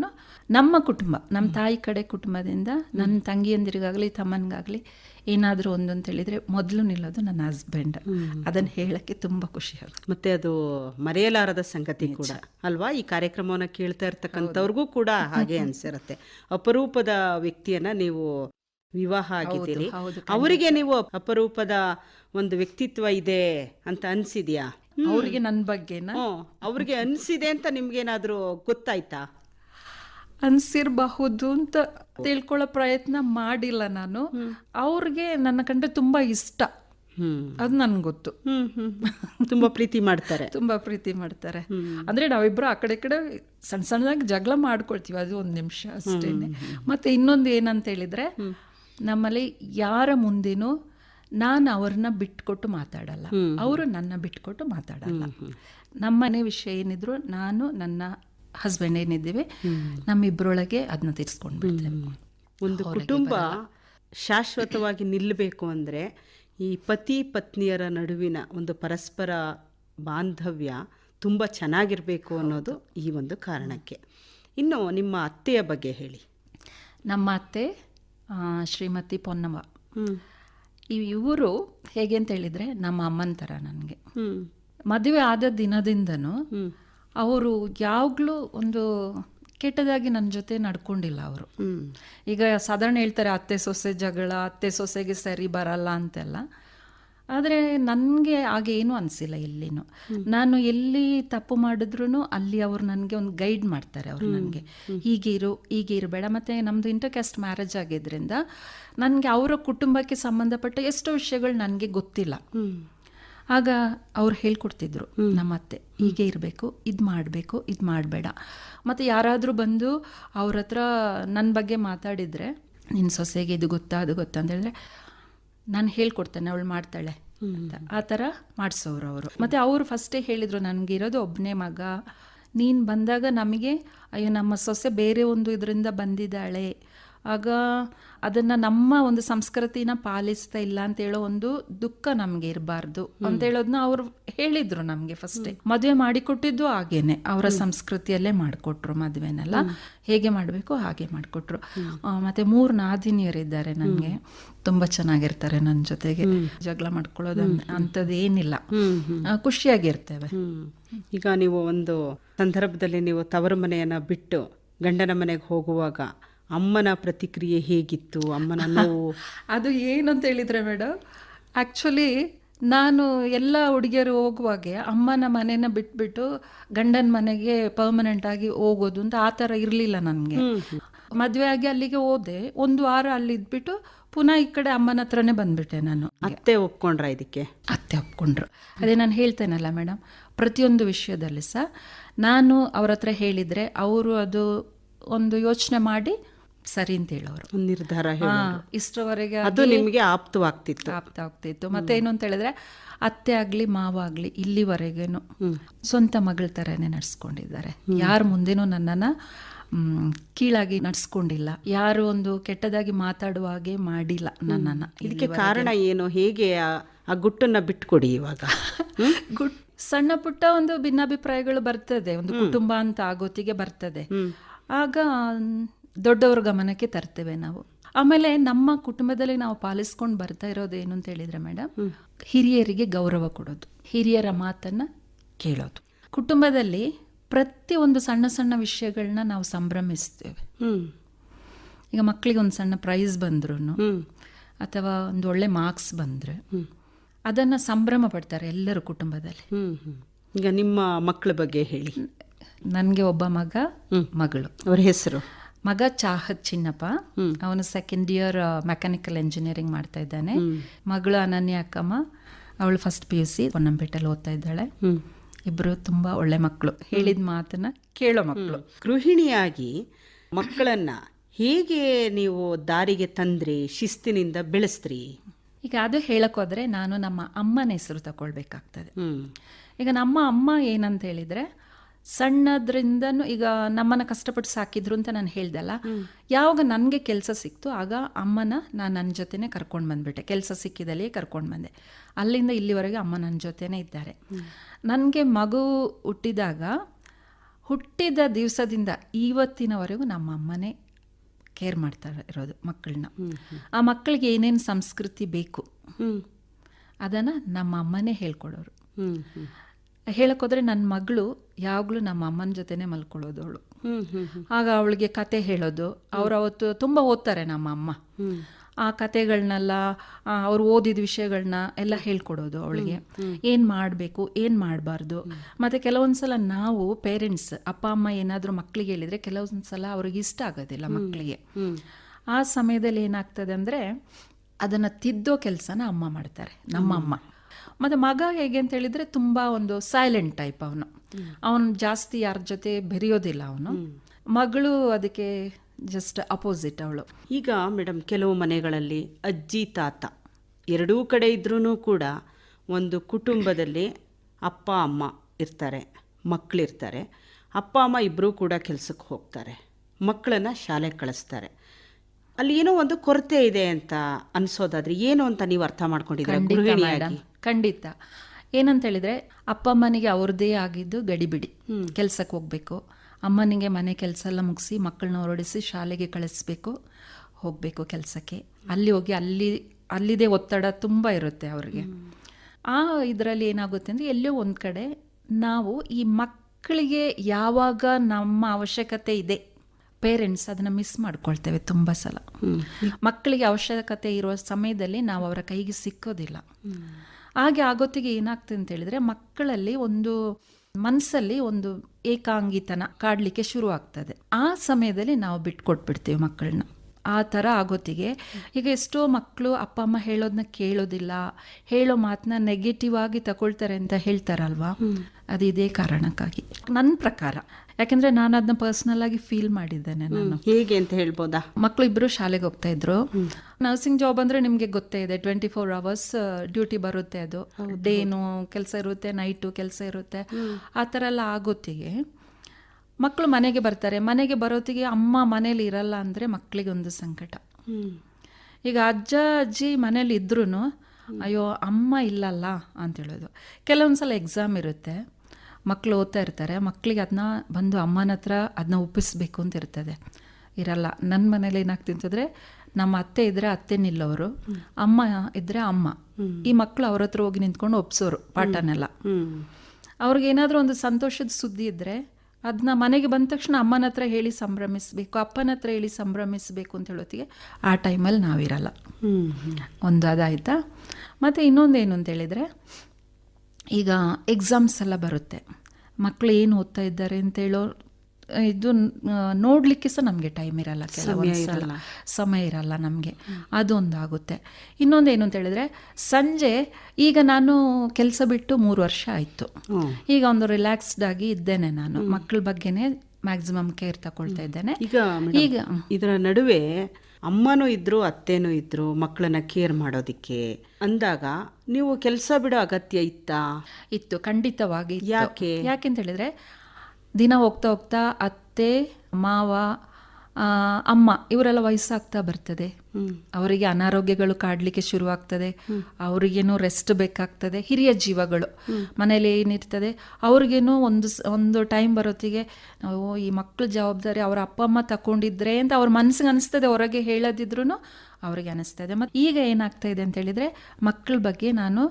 ನಮ್ಮ ಕುಟುಂಬ ನಮ್ಮ ತಾಯಿ ಕಡೆ ಕುಟುಂಬದಿಂದ ನನ್ನ ತಂಗಿಯಂದಿರಿಗಾಗಲಿ ತಮ್ಮನಿಗಾಗಲಿ ಏನಾದರೂ ಒಂದು ಅಂತ ಹೇಳಿದರೆ ಮೊದಲು ನಿಲ್ಲೋದು ನನ್ನ ಹಸ್ಬೆಂಡ್ ಅದನ್ನು ಹೇಳೋಕ್ಕೆ ತುಂಬ ಖುಷಿ ಆಗುತ್ತೆ ಮತ್ತೆ ಅದು ಮರೆಯಲಾರದ ಸಂಗತಿ ಕೂಡ ಅಲ್ವಾ? ಈ ಕಾರ್ಯಕ್ರಮವನ್ನ ಕೇಳ್ತಾ ಇರ್ತಕ್ಕಂಥವ್ರಿಗೂ ಕೂಡ ಹಾಗೆ ಅನ್ಸಿರುತ್ತೆ. ಅಪರೂಪದ ವ್ಯಕ್ತಿಯನ್ನ ನೀವು ವಿವಾಹ ಆಗಿದ್ದೀರಿ. ಅವರಿಗೆ ನೀವು ಅಪರೂಪದ ಒಂದು ವ್ಯಕ್ತಿತ್ವ ಇದೆ ಅಂತ ಅನ್ಸಿದ್ಯಾ? ಅವ್ರಿಗೆ ನನ್ನ ಬಗ್ಗೆನಾ? ಅವ್ರಿಗೆ ಅನ್ಸಿದೆ ಅಂತ ನಿಮ್ಗೇನಾದ್ರೂ ಗೊತ್ತಾಯ್ತಾ? ಅನ್ಸಿರ್ಬಹುದು ಅಂತ ತಿಳ್ಕೊಳ್ಳೋ ಪ್ರಯತ್ನ ಮಾಡಿಲ್ಲ ನಾನು. ಅವ್ರಿಗೆ ನನ್ನ ಕಂಡ್ರೆ ತುಂಬಾ ಇಷ್ಟ. ಅದು ನನ್ಗೆ ಗೊತ್ತು. ತುಂಬಾ ಪ್ರೀತಿ ಮಾಡ್ತಾರೆ. ತುಂಬಾ ಪ್ರೀತಿ ಮಾಡ್ತಾರೆ. ಅಂದ್ರೆ ನಾವಿಬ್ರು ಆ ಕಡೆ ಕಡೆ ಸಣ್ಣ ಸಣ್ಣದಾಗಿ ಜಗಳ ಮಾಡ್ಕೊಳ್ತೀವಿ ಅದು ಒಂದು ನಿಮಿಷ ಅಷ್ಟೇನೆ. ಮತ್ತೆ ಇನ್ನೊಂದು ಏನಂತ ಹೇಳಿದ್ರೆ ನಮ್ಮಲ್ಲಿ ಯಾರ ಮುಂದೆನೂ ನಾನು ಅವ್ರನ್ನ ಬಿಟ್ಕೊಟ್ಟು ಮಾತಾಡಲ್ಲ. ಅವರು ನನ್ನ ಬಿಟ್ಕೊಟ್ಟು ಮಾತಾಡಲ್ಲ. ನಮ್ಮನೆ ವಿಷಯ ಏನಿದ್ರು ನಾನು ನನ್ನ ಹಸ್ಬೆಂಡ್ ಏನಿದ್ದೀವಿ ನಮ್ಮಿಬ್ಬರೊಳಗೆ ಅದನ್ನ ತೀರಿಸ್ಕೊಂಡು ಬಿಡ್ತೇವೆ ಒಂದು ಕುಟುಂಬ ಶಾಶ್ವತವಾಗಿ ನಿಲ್ಲಬೇಕು ಅಂದರೆ ಈ ಪತಿ ಪತ್ನಿಯರ ನಡುವಿನ ಒಂದು ಪರಸ್ಪರ ಬಾಂಧವ್ಯ ತುಂಬ ಚೆನ್ನಾಗಿರಬೇಕು ಅನ್ನೋದು ಈ ಒಂದು ಕಾರಣಕ್ಕೆ. ಇನ್ನು ನಿಮ್ಮ ಅತ್ತೆಯ ಬಗ್ಗೆ ಹೇಳಿ. ನಮ್ಮ ಅತ್ತೆ ಶ್ರೀಮತಿ ಪೊನ್ನಮ್ಮ. ಈ ಇವರು ಹೇಗೆ ಅಂತ ಹೇಳಿದರೆ ನಮ್ಮ ಅಮ್ಮನ ಥರ ನನಗೆ. ಮದುವೆ ಆದ ದಿನದಿಂದನೂ ಅವರು ಯಾವಾಗಲೂ ಒಂದು ಕೆಟ್ಟದಾಗಿ ನನ್ನ ಜೊತೆ ನಡ್ಕೊಂಡಿಲ್ಲ ಅವರು. ಈಗ ಸಾಧಾರಣ ಹೇಳ್ತಾರೆ ಅತ್ತೆ ಸೊಸೆ ಜಗಳ ಅತ್ತೆ ಸೊಸೆಗೆ ಸರಿ ಬರಲ್ಲ ಅಂತೆಲ್ಲ. ಆದರೆ ನನಗೆ ಹಾಗೆ ಏನೂ ಅನಿಸಿಲ್ಲ ಎಲ್ಲಿನೂ. ನಾನು ಎಲ್ಲಿ ತಪ್ಪು ಮಾಡಿದ್ರು ಅಲ್ಲಿ ಅವರು ನನಗೆ ಒಂದು ಗೈಡ್ ಮಾಡ್ತಾರೆ ಅವರು ನನಗೆ. ಹೀಗೆ ಇರು ಹೀಗೆ ಇರಬೇಡ. ಮತ್ತು ನಮ್ಮದು ಇಂಟರ್ ಕ್ಯಾಸ್ಟ್ ಮ್ಯಾರೇಜ್ ಆಗಿದ್ದರಿಂದ ನನಗೆ ಅವರ ಕುಟುಂಬಕ್ಕೆ ಸಂಬಂಧಪಟ್ಟ ಎಷ್ಟೋ ವಿಷಯಗಳು ನನಗೆ ಗೊತ್ತಿಲ್ಲ. ಆಗ ಅವ್ರು ಹೇಳ್ಕೊಡ್ತಿದ್ರು ನಮ್ಮ ಅತ್ತೆ ಹೀಗೆ ಇರಬೇಕು ಇದು ಮಾಡಬೇಕು ಇದು ಮಾಡಬೇಡ. ಮತ್ತು ಯಾರಾದರೂ ಬಂದು ಅವ್ರ ಹತ್ರ ನನ್ನ ಬಗ್ಗೆ ಮಾತಾಡಿದರೆ ನಿನ್ನ ಸೊಸೆಗೆ ಇದು ಗೊತ್ತಾ ಅದು ಗೊತ್ತಾ ಅಂತ ಹೇಳಿದ್ರೆ ನಾನು ಹೇಳ್ಕೊಡ್ತೇನೆ ಅವಳು ಮಾಡ್ತಾಳೆ ಅಂತ. ಆ ಥರ ಮಾಡಿಸೋರು ಅವರು. ಮತ್ತು ಅವರು ಫಸ್ಟೇ ಹೇಳಿದರು ನನಗಿರೋದು ಒಬ್ಬನೇ ಮಗ. ನೀನು ಬಂದಾಗ ನಮಗೆ ಅಯ್ಯೋ ನಮ್ಮ ಸೊಸೆ ಬೇರೆ ಒಂದು ಇದರಿಂದ ಬಂದಿದ್ದಾಳೆ. ಆಗ ಅದನ್ನು ನಮ್ಮ ಒಂದು ಸಂಸ್ಕೃತಿನ ಪಾಲಿಸ್ತಾ ಇಲ್ಲ ಅಂತ ಹೇಳೋ ಒಂದು ದುಃಖ ನಮಗೆ ಇರಬಾರ್ದು ಅಂತ ಹೇಳೋದನ್ನ ಅವ್ರು ಹೇಳಿದ್ರು ನಮಗೆ ಫಸ್ಟೇ ಮದುವೆ ಮಾಡಿಕೊಟ್ಟಿದ್ದು ಹಾಗೇನೆ ಅವರ ಸಂಸ್ಕೃತಿಯಲ್ಲೇ ಮಾಡಿಕೊಟ್ರು ಮದುವೆನೆಲ್ಲ. ಹೇಗೆ ಮಾಡಬೇಕು ಹಾಗೆ ಮಾಡಿಕೊಟ್ರು. ಮತ್ತೆ ಮೂರು ನಾದಿನಿಯರಿದ್ದಾರೆ ನನಗೆ. ತುಂಬ ಚೆನ್ನಾಗಿರ್ತಾರೆ ನನ್ನ ಜೊತೆಗೆ. ಜಗಳ ಮಾಡ್ಕೊಳ್ಳೋದು ಅಂಥದ್ದೇನಿಲ್ಲ ಖುಷಿಯಾಗಿರ್ತೇವೆ. ಈಗ ನೀವು ಒಂದು ಸಂದರ್ಭದಲ್ಲಿ ನೀವು ತವರು ಮನೆಯನ್ನ ಬಿಟ್ಟು ಗಂಡನ ಮನೆಗೆ ಹೋಗುವಾಗ ಅಮ್ಮನ ಪ್ರತಿಕ್ರಿಯೆ ಹೇಗಿತ್ತು ಅಮ್ಮನ ನೋವು? ಅದು ಏನು ಅಂತ ಹೇಳಿದ್ರೆ ಮೇಡಮ್ ಆ್ಯಕ್ಚುಲಿ ನಾನು ಎಲ್ಲ ಹುಡುಗಿಯರು ಹೋಗುವಾಗೆ ಅಮ್ಮನ ಮನೆನ ಬಿಟ್ಬಿಟ್ಟು ಗಂಡನ ಮನೆಗೆ ಪರ್ಮನೆಂಟ್ ಆಗಿ ಹೋಗೋದು ಅಂತ ಆ ಥರ ಇರಲಿಲ್ಲ ನನಗೆ. ಮದುವೆ ಆಗಿ ಅಲ್ಲಿಗೆ ಹೋದೆ ಒಂದು ವಾರ ಅಲ್ಲಿ ಇದ್ಬಿಟ್ಟು ಪುನಃ ಈ ಕಡೆ ಅಮ್ಮನ ಹತ್ರನೇ ಬಂದ್ಬಿಟ್ಟೆ ನಾನು. ಅತ್ತೆ ಒಪ್ಕೊಂಡ್ರ ಇದಕ್ಕೆ? ಅತ್ತೆ ಒಪ್ಕೊಂಡ್ರು. ಅದೇ ನಾನು ಹೇಳ್ತೇನಲ್ಲ ಮೇಡಮ್ ಪ್ರತಿಯೊಂದು ವಿಷಯದಲ್ಲಿ ಸಹ ನಾನು ಅವ್ರ ಹತ್ರ ಹೇಳಿದರೆ ಅವರು ಅದು ಒಂದು ಯೋಚನೆ ಮಾಡಿ ಸರಿ ಅಂತ ಹೇಳೋರು. ನಿರ್ಧಾರ ಇಷ್ಟವರೆಗೆ ಇಷ್ಟರವರೆಗೆ ಅದು ನಿಮಗೆ ಆಪ್ತವಾಗ್ತಿತ್ತು. ಆಪ್ತವಾಗ್ತಿತ್ತು. ಆಗ್ತಿತ್ತು ಮತ್ತೆ ಏನು ಅಂತ ಹೇಳಿದ್ರೆ ಅತ್ತೆ ಆಗ್ಲಿ ಮಾವ ಆಗ್ಲಿ ಇಲ್ಲಿವರೆಗೇನು ಸ್ವಂತ ಮಗಳ ಥರನೇ ನಡ್ಸ್ಕೊಂಡಿದ್ದಾರೆ. ಯಾರ ಮುಂದೆನೂ ನನ್ನನ್ನ ಕೀಳಾಗಿ ನಡ್ಸ್ಕೊಂಡಿಲ್ಲ. ಯಾರು ಒಂದು ಕೆಟ್ಟದಾಗಿ ಮಾತಾಡುವ ಹಾಗೆ ಮಾಡಿಲ್ಲ ನನ್ನನ್ನ ಇದಕ್ಕೆ ಕಾರಣ ಏನು? ಹೇಗೆ ಆ- ಗುಟ್ಟನ್ನ ಬಿಟ್ಕೊಡಿ ಇವಾಗ? ಗುಡ್ ಸಣ್ಣ ಪುಟ್ಟ ಒಂದು ಭಿನ್ನಾಭಿಪ್ರಾಯಗಳು ಬರ್ತದೆ. ಒಂದು ಕುಟುಂಬ ಅಂತ ಆಗೋತಿಗೆ ಬರ್ತದೆ. ಆಗ ದೊಡ್ಡವ್ರ ಗಮನಕ್ಕೆ ತರ್ತೇವೆ ನಾವು. ಆಮೇಲೆ ನಮ್ಮ ಕುಟುಂಬದಲ್ಲಿ ನಾವು ಪಾಲಿಸ್ಕೊಂಡು ಬರ್ತಾ ಇರೋದು ಏನು ಅಂತ ಹೇಳಿದ್ರೆ ಮೇಡಮ್ ಹಿರಿಯರಿಗೆ ಗೌರವ ಕೊಡೋದು ಹಿರಿಯರ ಮಾತನ್ನ ಕೇಳೋದು. ಕುಟುಂಬದಲ್ಲಿ ಪ್ರತಿಯೊಂದು ಸಣ್ಣ ಸಣ್ಣ ವಿಷಯಗಳನ್ನ ನಾವು ಸಂಭ್ರಮಿಸ್ತೇವೆ. ಈಗ ಮಕ್ಕಳಿಗೆ ಒಂದು ಸಣ್ಣ ಪ್ರೈಸ್ ಬಂದ್ರು ಅಥವಾ ಒಂದು ಒಳ್ಳೆ ಮಾರ್ಕ್ಸ್ ಬಂದರೆ ಅದನ್ನು ಸಂಭ್ರಮ ಪಡ್ತಾರೆ ಎಲ್ಲರೂ ಕುಟುಂಬದಲ್ಲಿ. ಈಗ ನಿಮ್ಮ ಮಕ್ಕಳ ಬಗ್ಗೆ ಹೇಳಿ. ನನಗೆ ಒಬ್ಬ ಮಗ ಮಗಳು. ಅವ್ರ ಹೆಸರು? ಮಗ ಚಾಹತ್ ಚಿನ್ನಪ್ಪ. ಅವನು ಸೆಕೆಂಡ್ ಇಯರ್ ಮೆಕ್ಯಾನಿಕಲ್ ಇಂಜಿನಿಯರಿಂಗ್ ಮಾಡ್ತಾ ಇದ್ದಾನೆ. ಮಗಳು ಅನನ್ಯ ಅಕ್ಕಮ್ಮ. ಅವಳು ಫಸ್ಟ್ ಪಿ ಯು ಸಿ ಪೊನ್ನಂಪೇಟೆಲ್ಲಿ ಓದ್ತಾ ಇದ್ದಾಳೆ ಇಬ್ಬರು ತುಂಬಾ ಒಳ್ಳೆ ಮಕ್ಕಳು ಹೇಳಿದ ಮಾತನ್ನ ಕೇಳೋ ಮಕ್ಕಳು ಗೃಹಿಣಿಯಾಗಿ ಮಕ್ಕಳನ್ನ ಹೇಗೆ ನೀವು ದಾರಿಗೆ ತಂದ್ರಿ ಶಿಸ್ತಿನಿಂದ ಬೆಳೆಸ್ತ್ರಿ ಈಗ ಅದು ಹೇಳಕ್ಕೋದ್ರೆ ನಾನು ನಮ್ಮ ಅಮ್ಮನ ಹೆಸರು ತಗೊಳ್ಬೇಕಾಗ್ತದೆ. ಈಗ ನಮ್ಮ ಅಮ್ಮ ಏನಂತ ಹೇಳಿದ್ರೆ ಸಣ್ಣದ್ರಿಂದನೂ ಈಗ ನಮ್ಮನ್ನ ಕಷ್ಟಪಟ್ಟು ಸಾಕಿದ್ರು ಅಂತ ನಾನು ಹೇಳ್ದಲ್ಲ ಯಾವಾಗ ನನಗೆ ಕೆಲಸ ಸಿಕ್ತು ಆಗ ಅಮ್ಮನ ನಾನು ನನ್ನ ಜೊತೆನೆ ಕರ್ಕೊಂಡು ಬಂದ್ಬಿಟ್ಟೆ. ಕೆಲಸ ಸಿಕ್ಕಿದಲ್ಲಿ ಕರ್ಕೊಂಡು ಬಂದೆ. ಅಲ್ಲಿಂದ ಇಲ್ಲಿವರೆಗೆ ಅಮ್ಮ ನನ್ನ ಜೊತೆನೇ ಇದ್ದಾರೆ. ನನಗೆ ಮಗು ಹುಟ್ಟಿದಾಗ ಹುಟ್ಟಿದ ದಿವಸದಿಂದ ಇವತ್ತಿನವರೆಗೂ ನಮ್ಮ ಅಮ್ಮನೇ ಕೇರ್ ಮಾಡ್ತಾ ಇರೋದು ಮಕ್ಕಳನ್ನ. ಆ ಮಕ್ಕಳಿಗೆ ಏನೇನು ಸಂಸ್ಕೃತಿ ಬೇಕು? ಅದನ್ನ ನಮ್ಮ ಅಮ್ಮನೇ ಹೇಳ್ಕೊಡೋರು. ಹೇಳಕ್ಕೋದ್ರೆ ನನ್ನ ಮಗಳು ಯಾವಾಗಲೂ ನಮ್ಮ ಅಮ್ಮನ ಜೊತೆನೇ ಮಲ್ಕೊಳ್ಳೋದು ಅವಳು. ಆಗ ಅವಳಿಗೆ ಕತೆ ಹೇಳೋದು. ಅವ್ರು ಅವತ್ತು ತುಂಬ ಓದ್ತಾರೆ ನಮ್ಮ ಅಮ್ಮ. ಆ ಕತೆಗಳನ್ನೆಲ್ಲ ಅವ್ರು ಓದಿದ ವಿಷಯಗಳನ್ನ ಎಲ್ಲ ಹೇಳ್ಕೊಡೋದು ಅವಳಿಗೆ. ಏನು ಮಾಡಬೇಕು ಏನು ಮಾಡಬಾರ್ದು? ಮತ್ತು ಕೆಲವೊಂದ್ಸಲ ನಾವು ಪೇರೆಂಟ್ಸ್ ಅಪ್ಪ ಅಮ್ಮ ಏನಾದರೂ ಮಕ್ಕಳಿಗೆ ಹೇಳಿದರೆ ಕೆಲವೊಂದ್ಸಲ ಅವ್ರಿಗೆ ಇಷ್ಟ ಆಗೋದಿಲ್ಲ ಮಕ್ಕಳಿಗೆ ಆ ಸಮಯದಲ್ಲಿ ಏನಾಗ್ತದೆ ಅಂದರೆ ಅದನ್ನು ತಿದ್ದೋ ಕೆಲಸನ ಅಮ್ಮ ಮಾಡ್ತಾರೆ ನಮ್ಮ ಅಮ್ಮ. ಮತ್ತು ಮಗ ಹೇಗೆ ಅಂತ ಹೇಳಿದರೆ ತುಂಬ ಒಂದು ಸೈಲೆಂಟ್ ಟೈಪ್ ಅವನು. ಅವನು ಜಾಸ್ತಿ ಯಾರ ಜೊತೆ ಬೆರೆಯೋದಿಲ್ಲ ಅವನು. ಮಗಳು ಅದಕ್ಕೆ ಜಸ್ಟ್ ಅಪೋಸಿಟ್ ಅವಳು. ಈಗ ಮೇಡಮ್ ಕೆಲವು ಮನೆಗಳಲ್ಲಿ ಅಜ್ಜಿ ತಾತ ಎರಡೂ ಕಡೆ ಇದ್ರೂ ಕೂಡ ಒಂದು ಕುಟುಂಬದಲ್ಲಿ ಅಪ್ಪ ಅಮ್ಮ ಇರ್ತಾರೆ ಮಕ್ಕಳಿರ್ತಾರೆ ಅಪ್ಪ ಅಮ್ಮ ಇಬ್ಬರೂ ಕೂಡ ಕೆಲಸಕ್ಕೆ ಹೋಗ್ತಾರೆ. ಮಕ್ಕಳನ್ನು ಶಾಲೆಗೆ ಕಳಿಸ್ತಾರೆ. ಅಲ್ಲಿ ಏನೋ ಒಂದು ಕೊರತೆ ಇದೆ ಅಂತ ಅನ್ಸೋದಾದ್ರೆ ಏನು ಅಂತ ನೀವು ಅರ್ಥ ಮಾಡ್ಕೊಂಡಿದ್ದೀರಾ ಗೃಹಿಣಿಯಾಗಿ? ಖಂಡಿತ. ಏನಂತ ಹೇಳಿದ್ರೆ ಅಪ್ಪ ಅಮ್ಮನಿಗೆ ಅವ್ರದ್ದೇ ಆಗಿದ್ದು ಗಡಿಬಿಡಿ. ಕೆಲ್ಸಕ್ಕೆ ಹೋಗ್ಬೇಕು. ಅಮ್ಮನಿಗೆ ಮನೆ ಕೆಲಸ ಎಲ್ಲ ಮುಗಿಸಿ ಮಕ್ಕಳನ್ನ ಹೊರಡಿಸಿ ಶಾಲೆಗೆ ಕಳಿಸ್ಬೇಕು. ಹೋಗಬೇಕು ಕೆಲಸಕ್ಕೆ. ಅಲ್ಲಿ ಹೋಗಿ ಅಲ್ಲಿ ಅಲ್ಲಿದೆ ಒತ್ತಡ ತುಂಬ ಇರುತ್ತೆ ಅವ್ರಿಗೆ. ಆ ಇದರಲ್ಲಿ ಏನಾಗುತ್ತೆ ಅಂದರೆ ಎಲ್ಲೋ ಒಂದು ಕಡೆ ನಾವು ಈ ಮಕ್ಕಳಿಗೆ ಯಾವಾಗ ನಮ್ಮ ಅವಶ್ಯಕತೆ ಇದೆ ಪೇರೆಂಟ್ಸ್ ಅದನ್ನು ಮಿಸ್ ಮಾಡ್ಕೊಳ್ತೇವೆ ತುಂಬ ಸಲ. ಮಕ್ಕಳಿಗೆ ಅವಶ್ಯಕತೆ ಇರುವ ಸಮಯದಲ್ಲಿ ನಾವು ಅವರ ಕೈಗೆ ಸಿಕ್ಕೋದಿಲ್ಲ. ಹಾಗೆ ಆಗೊತ್ತಿಗೆ ಏನಾಗ್ತದೆ ಅಂತ ಹೇಳಿದ್ರೆ ಮಕ್ಕಳಲ್ಲಿ ಒಂದು ಮನಸ್ಸಲ್ಲಿ ಒಂದು ಏಕಾಂಗಿತನ ಕಾಡಲಿಕ್ಕೆ ಶುರು ಆಗ್ತದೆ ಆ ಸಮಯದಲ್ಲಿ ನಾವು ಬಿಟ್ಕೊಟ್ಬಿಡ್ತೀವಿ ಮಕ್ಕಳನ್ನ. ಆ ಥರ ಆಗೋತ್ತಿಗೆ ಈಗ ಎಷ್ಟೋ ಮಕ್ಕಳು ಅಪ್ಪ ಅಮ್ಮ ಹೇಳೋದನ್ನ ಕೇಳೋದಿಲ್ಲ. ಹೇಳೋ ಮಾತನ್ನ ನೆಗೆಟಿವ್ ಆಗಿ ತಗೊಳ್ತಾರೆ ಅಂತ ಹೇಳ್ತಾರಲ್ವಾ? ಅದು ಇದೇ ಕಾರಣಕ್ಕಾಗಿ. ನನ್ನ ಪ್ರಕಾರ ಯಾಕೆಂದ್ರೆ ನಾನು ಅದನ್ನ ಪರ್ಸನಲ್ ಆಗಿ ಫೀಲ್ ಮಾಡಿದ್ದೇನೆ ನಾನು. ಹೇಗೆ ಅಂತ ಹೇಳ್ಬೋದಾ? ಮಕ್ಕಳು ಇಬ್ಬರು ಶಾಲೆಗೆ ಹೋಗ್ತಾ ಇದ್ರು. ನರ್ಸಿಂಗ್ ಜಾಬ್ ಅಂದ್ರೆ ನಿಮಗೆ ಗೊತ್ತೇ ಇದೆ ಟ್ವೆಂಟಿ ಫೋರ್ ಅವರ್ಸ್ ಡ್ಯೂಟಿ ಬರುತ್ತೆ ಅದು. ಡೇನು ಕೆಲಸ ಇರುತ್ತೆ ನೈಟು ಕೆಲಸ ಇರುತ್ತೆ. ಆ ಥರ ಎಲ್ಲ ಆಗೋತ್ತಿಗೆ ಮಕ್ಕಳು ಮನೆಗೆ ಬರ್ತಾರೆ. ಮನೆಗೆ ಬರೋತ್ತಿಗೆ ಅಮ್ಮ ಮನೇಲಿ ಇರಲ್ಲ ಅಂದರೆ ಮಕ್ಕಳಿಗೆ ಒಂದು ಸಂಕಟ ಈಗ ಅಜ್ಜ ಅಜ್ಜಿ ಮನೇಲಿ ಇದ್ರೂ ಅಯ್ಯೋ ಅಮ್ಮ ಇಲ್ಲಲ್ಲ ಅಂತ ಹೇಳೋದು ಕೆಲವೊಂದು ಸಲ ಎಕ್ಸಾಮ್ ಇರುತ್ತೆ. ಮಕ್ಕಳು ಓದ್ತಾ ಇರ್ತಾರೆ. ಮಕ್ಕಳಿಗೆ ಅದನ್ನ ಬಂದು ಅಮ್ಮನ ಹತ್ರ ಅದನ್ನ ಒಪ್ಪಿಸ್ಬೇಕು ಅಂತ ಇರ್ತದೆ. ಇರಲ್ಲ. ನನ್ನ ಮನೇಲಿ ಏನಾಗ್ತಿಂತಂದ್ರೆ ನಮ್ಮ ಅತ್ತೆ ಇದ್ರೆ ಅತ್ತೆ ನಿಲ್ಲೋರು ಅಮ್ಮ ಇದ್ರೆ ಅಮ್ಮ. ಈ ಮಕ್ಕಳು ಅವ್ರ ಹತ್ರ ಹೋಗಿ ನಿಂತ್ಕೊಂಡು ಒಪ್ಸೋರು ಪಾಠನೆಲ್ಲ. ಅವ್ರಿಗೆ ಅವ್ರಿಗೇನಾದರೂ ಒಂದು ಸಂತೋಷದ ಸುದ್ದಿ ಇದ್ದರೆ ಅದನ್ನ ಮನೆಗೆ ಬಂದ ತಕ್ಷಣ ಅಮ್ಮನ ಹತ್ರ ಹೇಳಿ ಸಂಭ್ರಮಿಸಬೇಕು, ಅಪ್ಪನ ಹತ್ರ ಹೇಳಿ ಸಂಭ್ರಮಿಸಬೇಕು ಅಂತ ಹೇಳೋತ್ತಿಗೆ ಆ ಟೈಮಲ್ಲಿ ನಾವಿರಲ್ಲ. ಒಂದು ಅದಾಯ್ತಾ? ಮತ್ತು ಇನ್ನೊಂದು ಏನು ಅಂತ ಹೇಳಿದರೆ, ಈಗ ಎಕ್ಸಾಮ್ಸ್ ಎಲ್ಲ ಬರುತ್ತೆ. ಮಕ್ಕಳು ಏನು ಓದ್ತಾ ಇದ್ದಾರೆ ಅಂತೇಳೋ ಇದು ನೋಡಲಿಕ್ಕೆ ಸಹ ನಮಗೆ ಟೈಮ್ ಇರಲ್ಲ ಕೆಲವೊಂದು ಸಲ ಸಮಯ ಇರಲ್ಲ ನಮಗೆ. ಅದೊಂದಾಗುತ್ತೆ. ಇನ್ನೊಂದು ಏನು ಅಂತ ಹೇಳಿದ್ರೆ ಸಂಜೆ ಈಗ ನಾನು ಕೆಲಸ ಬಿಟ್ಟು ಮೂರು ವರ್ಷ ಆಯಿತು. ಈಗ ಒಂದು ರಿಲ್ಯಾಕ್ಸ್ಡ್ ಆಗಿ ಇದ್ದೇನೆ ನಾನು. ಮಕ್ಕಳ ಬಗ್ಗೆನೇ ಮ್ಯಾಕ್ಸಿಮಮ್ ಕೇರ್ ತಗೊಳ್ತಾ ಇದ್ದೇನೆ. ಈಗ ಈಗ ಇದರ ನಡುವೆ ಅಮ್ಮನೂ ಇದ್ರು ಅತ್ತೆನೂ ಇದ್ರು ಮಕ್ಕಳನ್ನ ಕೇರ್ ಮಾಡೋದಿಕ್ಕೆ. ಅಂದಾಗ ನೀವು ಕೆಲಸ ಬಿಡೋ ಅಗತ್ಯ ಇತ್ತಾ? ಇತ್ತು ಖಂಡಿತವಾಗಿ. ಯಾಕೆ? ಯಾಕೆಂತ ಹೇಳಿದ್ರೆ ದಿನ ಹೋಗ್ತಾ ಹೋಗ್ತಾ ಅತ್ತೆ ಮಾವ ಅಮ್ಮ ಇವರೆಲ್ಲ ವಯಸ್ಸಾಗ್ತಾ ಬರ್ತದೆ. ಅವರಿಗೆ ಅನಾರೋಗ್ಯಗಳು ಕಾಡ್ಲಿಕ್ಕೆ ಶುರುವಾಗ್ತದೆ. ಅವ್ರಿಗೇನು ರೆಸ್ಟ್ ಬೇಕಾಗ್ತದೆ. ಹಿರಿಯ ಜೀವಗಳು. ಮನೇಲಿ ಏನಿರ್ತದೆ, ಅವ್ರಿಗೇನು ಒಂದು ಒಂದು ಟೈಮ್ ಬರೋತ್ತಿಗೆ ನಾವು ಈ ಮಕ್ಕಳ ಜವಾಬ್ದಾರಿ ಅವರ ಅಪ್ಪ, ಅಮ್ಮ ತಕೊಂಡಿದ್ರೆ ಅಂತ ಅವ್ರ ಮನ್ಸಿಗೆ ಅನಿಸ್ತದೆ. ಹೊರಗೆ ಹೇಳದಿದ್ರು ಅವ್ರಿಗೆ ಅನಿಸ್ತದೆ. ಮತ್ತು ಈಗ ಏನಾಗ್ತಾ ಇದೆ ಅಂತ ಹೇಳಿದ್ರೆ ಮಕ್ಕಳ ಬಗ್ಗೆ ನಾನು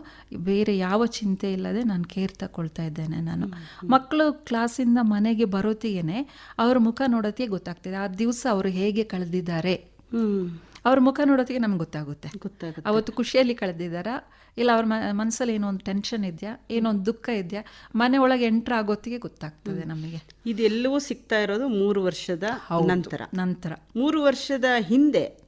ಬೇರೆ ಯಾವ ಚಿಂತೆ ಇಲ್ಲದೆ ನಾನು ಕೇರ್ ತಗೊಳ್ತಾ ಇದ್ದೇನೆ ನಾನು. ಮಕ್ಕಳು ಕ್ಲಾಸಿಂದ ಮನೆಗೆ ಬರೋತಿಗೇನೆ ಅವ್ರ ಮುಖ ನೋಡೋತ್ತಿಗೆ ಗೊತ್ತಾಗ್ತದೆ. ಆ ದಿವಸ ಅವರು ಹೇಗೆ ಕಳೆದಿದ್ದಾರೆ. ಅವ್ರ ಮುಖ ನೋಡೋತ್ತಿಗೆ ನಮ್ಗೆ ಗೊತ್ತಾಗುತ್ತೆ. ಗೊತ್ತಾಗುತ್ತೆ. ಅವತ್ತು ಖುಷಿಯಲ್ಲಿ ಕಳೆದಿದ್ದಾರಾ? ಇಲ್ಲ ಅವ್ರ ಮನಸ್ಸಲ್ಲಿ ಏನೋ ಒಂದು ಟೆನ್ಷನ್ ಇದೆಯಾ? ಏನೋ ಒಂದು ದುಃಖ ಇದೆಯಾ? ಮನೆ ಒಳಗೆ ಎಂಟ್ರ್ ಆಗೋತ್ತಿಗೆ ಗೊತ್ತಾಗ್ತದೆ ನಮಗೆ. ಇದೆಲ್ಲವೂ ಸಿಗ್ತಾ ಇರೋದು ಮೂರು ವರ್ಷದ ನಂತರ. ನಂತರ. ಮೂರು ವರ್ಷದ ಹಿಂದೆ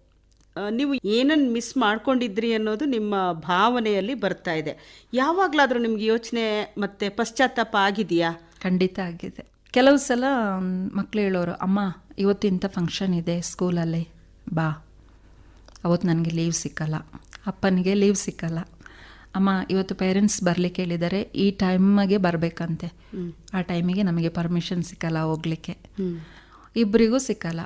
ನೀವು ಏನನ್ನು ಮಿಸ್ ಮಾಡ್ಕೊಂಡಿದ್ರಿ ಅನ್ನೋದು ನಿಮ್ಮ ಭಾವನೆಯಲ್ಲಿ ಬರ್ತಾ ಇದೆ. ಯಾವಾಗಲಾದರೂ ನಿಮ್ಗೆ ಯೋಚನೆ ಮತ್ತೆ ಪಶ್ಚಾತ್ತಾಪ ಆಗಿದೆಯಾ? ಖಂಡಿತ ಆಗಿದೆ. ಕೆಲವು ಸಲ ಮಕ್ಕಳು ಹೇಳೋರು ಅಮ್ಮ ಇವತ್ತು ಇಂಥ ಫಂಕ್ಷನ್ ಇದೆ ಸ್ಕೂಲಲ್ಲಿ ಬಾ. ಅವತ್ತು ನನಗೆ ಲೀವ್ ಸಿಕ್ಕಲ್ಲ. ಅಪ್ಪನಿಗೆ ಲೀವ್ ಸಿಕ್ಕಲ್ಲ. ಅಮ್ಮ ಇವತ್ತು ಪೇರೆಂಟ್ಸ್ ಬರಲಿಕ್ಕೆ ಹೇಳಿದ್ದಾರೆ ಈ ಟೈಮಗೆ ಬರಬೇಕಂತೆ. ಆ ಟೈಮಿಗೆ ನಮಗೆ ಪರ್ಮಿಷನ್ ಸಿಕ್ಕಲ್ಲ ಹೋಗ್ಲಿಕ್ಕೆ. ಇಬ್ಬರಿಗೂ ಸಿಕ್ಕಲ್ಲ.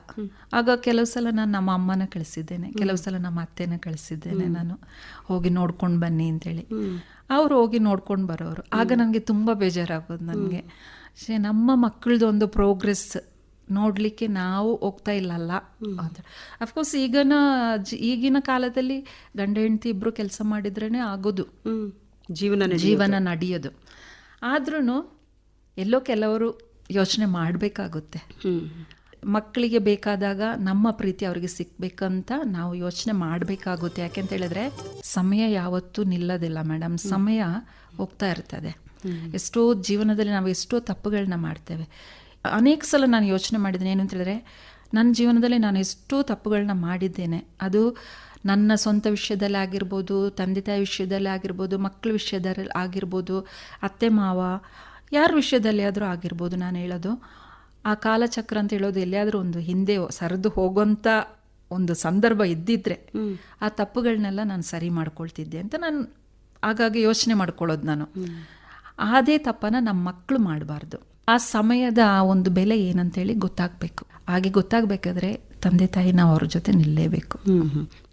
ಆಗ ಕೆಲವು ಸಲ ನಾನು ನಮ್ಮ ಅಮ್ಮನ ಕಳಿಸಿದ್ದೇನೆ ಕೆಲವು ಸಲ ನಮ್ಮ ಅತ್ತೆನ ಕಳಿಸಿದ್ದೇನೆ ನಾನು. ಹೋಗಿ ನೋಡ್ಕೊಂಡು ಬನ್ನಿ ಅಂತೇಳಿ. ಅವರು ಹೋಗಿ ನೋಡ್ಕೊಂಡು ಬರೋರು. ಆಗ ನನಗೆ ತುಂಬ ಬೇಜಾರಾಗೋದು ನನಗೆ. ಶೇ ನಮ್ಮ ಮಕ್ಕಳದ್ದು ಒಂದು ಪ್ರೋಗ್ರೆಸ್ ನೋಡಲಿಕ್ಕೆ ನಾವು ಹೋಗ್ತಾ ಇಲ್ಲಲ್ಲ. ಅಂತ ಅಫ್ಕೋರ್ಸ್ ಈಗಿನ ಈಗಿನ ಕಾಲದಲ್ಲಿ ಗಂಡ ಹೆಂಡತಿ ಇಬ್ಬರು ಕೆಲಸ ಮಾಡಿದ್ರೇ ಆಗೋದು. ಜೀವನ. ಜೀವನ ನಡೆಯೋದು. ಆದ್ರೂ ಎಲ್ಲೋ ಕೆಲವರು ಯೋಚನೆ ಮಾಡಬೇಕಾಗುತ್ತೆ. ಮಕ್ಕಳಿಗೆ ಬೇಕಾದಾಗ ನಮ್ಮ ಪ್ರೀತಿ ಅವರಿಗೆ ಸಿಕ್ಬೇಕಂತ ನಾವು ಯೋಚನೆ ಮಾಡಬೇಕಾಗುತ್ತೆ. ಯಾಕೆಂತ ಹೇಳಿದ್ರೆ ಸಮಯ ಯಾವತ್ತೂ ನಿಲ್ಲೋದಿಲ್ಲ ಮೇಡಮ್. ಸಮಯ ಹೋಗ್ತಾ ಇರ್ತದೆ. ಎಷ್ಟೋ ಜೀವನದಲ್ಲಿ ನಾವು ಎಷ್ಟೋ ತಪ್ಪುಗಳನ್ನ ಮಾಡ್ತೇವೆ. ಅನೇಕ ಸಲ ನಾನು ಯೋಚನೆ ಮಾಡಿದ್ದೇನೆ ಏನು ಅಂತ ಹೇಳಿದ್ರೆ ನನ್ನ ಜೀವನದಲ್ಲಿ ನಾನು ಎಷ್ಟೋ ತಪ್ಪುಗಳನ್ನ ಮಾಡಿದ್ದೇನೆ. ಅದು ನನ್ನ ಸ್ವಂತ ವಿಷಯದಲ್ಲಿ ಆಗಿರ್ಬೋದು ತಂದೆ ತಾಯಿ ವಿಷಯದಲ್ಲಿ ಆಗಿರ್ಬೋದು ಮಕ್ಕಳ ವಿಷಯದಲ್ಲಿ ಆಗಿರ್ಬೋದು ಅತ್ತೆ ಮಾವ ಯಾರ ವಿಷಯದಲ್ಲಿ ಆದರೂ ಆಗಿರ್ಬೋದು ನಾನು ಹೇಳೋದು. ಆ ಕಾಲಚಕ್ರ ಅಂತ ಹೇಳೋದು ಎಲ್ಲಿಯಾದರೂ ಒಂದು ಹಿಂದೆ ಸರಿದು ಹೋಗೋಂಥ ಒಂದು ಸಂದರ್ಭ ಇದ್ದಿದ್ರೆ ಆ ತಪ್ಪುಗಳನ್ನೆಲ್ಲ ನಾನು ಸರಿ ಮಾಡ್ಕೊಳ್ತಿದ್ದೆ ಅಂತ ನಾನು ಆಗಾಗ ಯೋಚನೆ ಮಾಡ್ಕೊಳ್ಳೋದು ನಾನು. ಅದೇ ತಪ್ಪನ್ನು ನಮ್ಮ ಮಕ್ಕಳು ಮಾಡಬಾರ್ದು. ಆ ಸಮಯದ ಆ ಒಂದು ಬೆಲೆ ಏನಂತೇಳಿ ಗೊತ್ತಾಗಬೇಕು. ಹಾಗೆ ಗೊತ್ತಾಗಬೇಕಾದ್ರೆ ತಂದೆ ತಾಯಿ ನಾವು ಅವ್ರ ಜೊತೆ ನಿಲ್ಲೇಬೇಕು.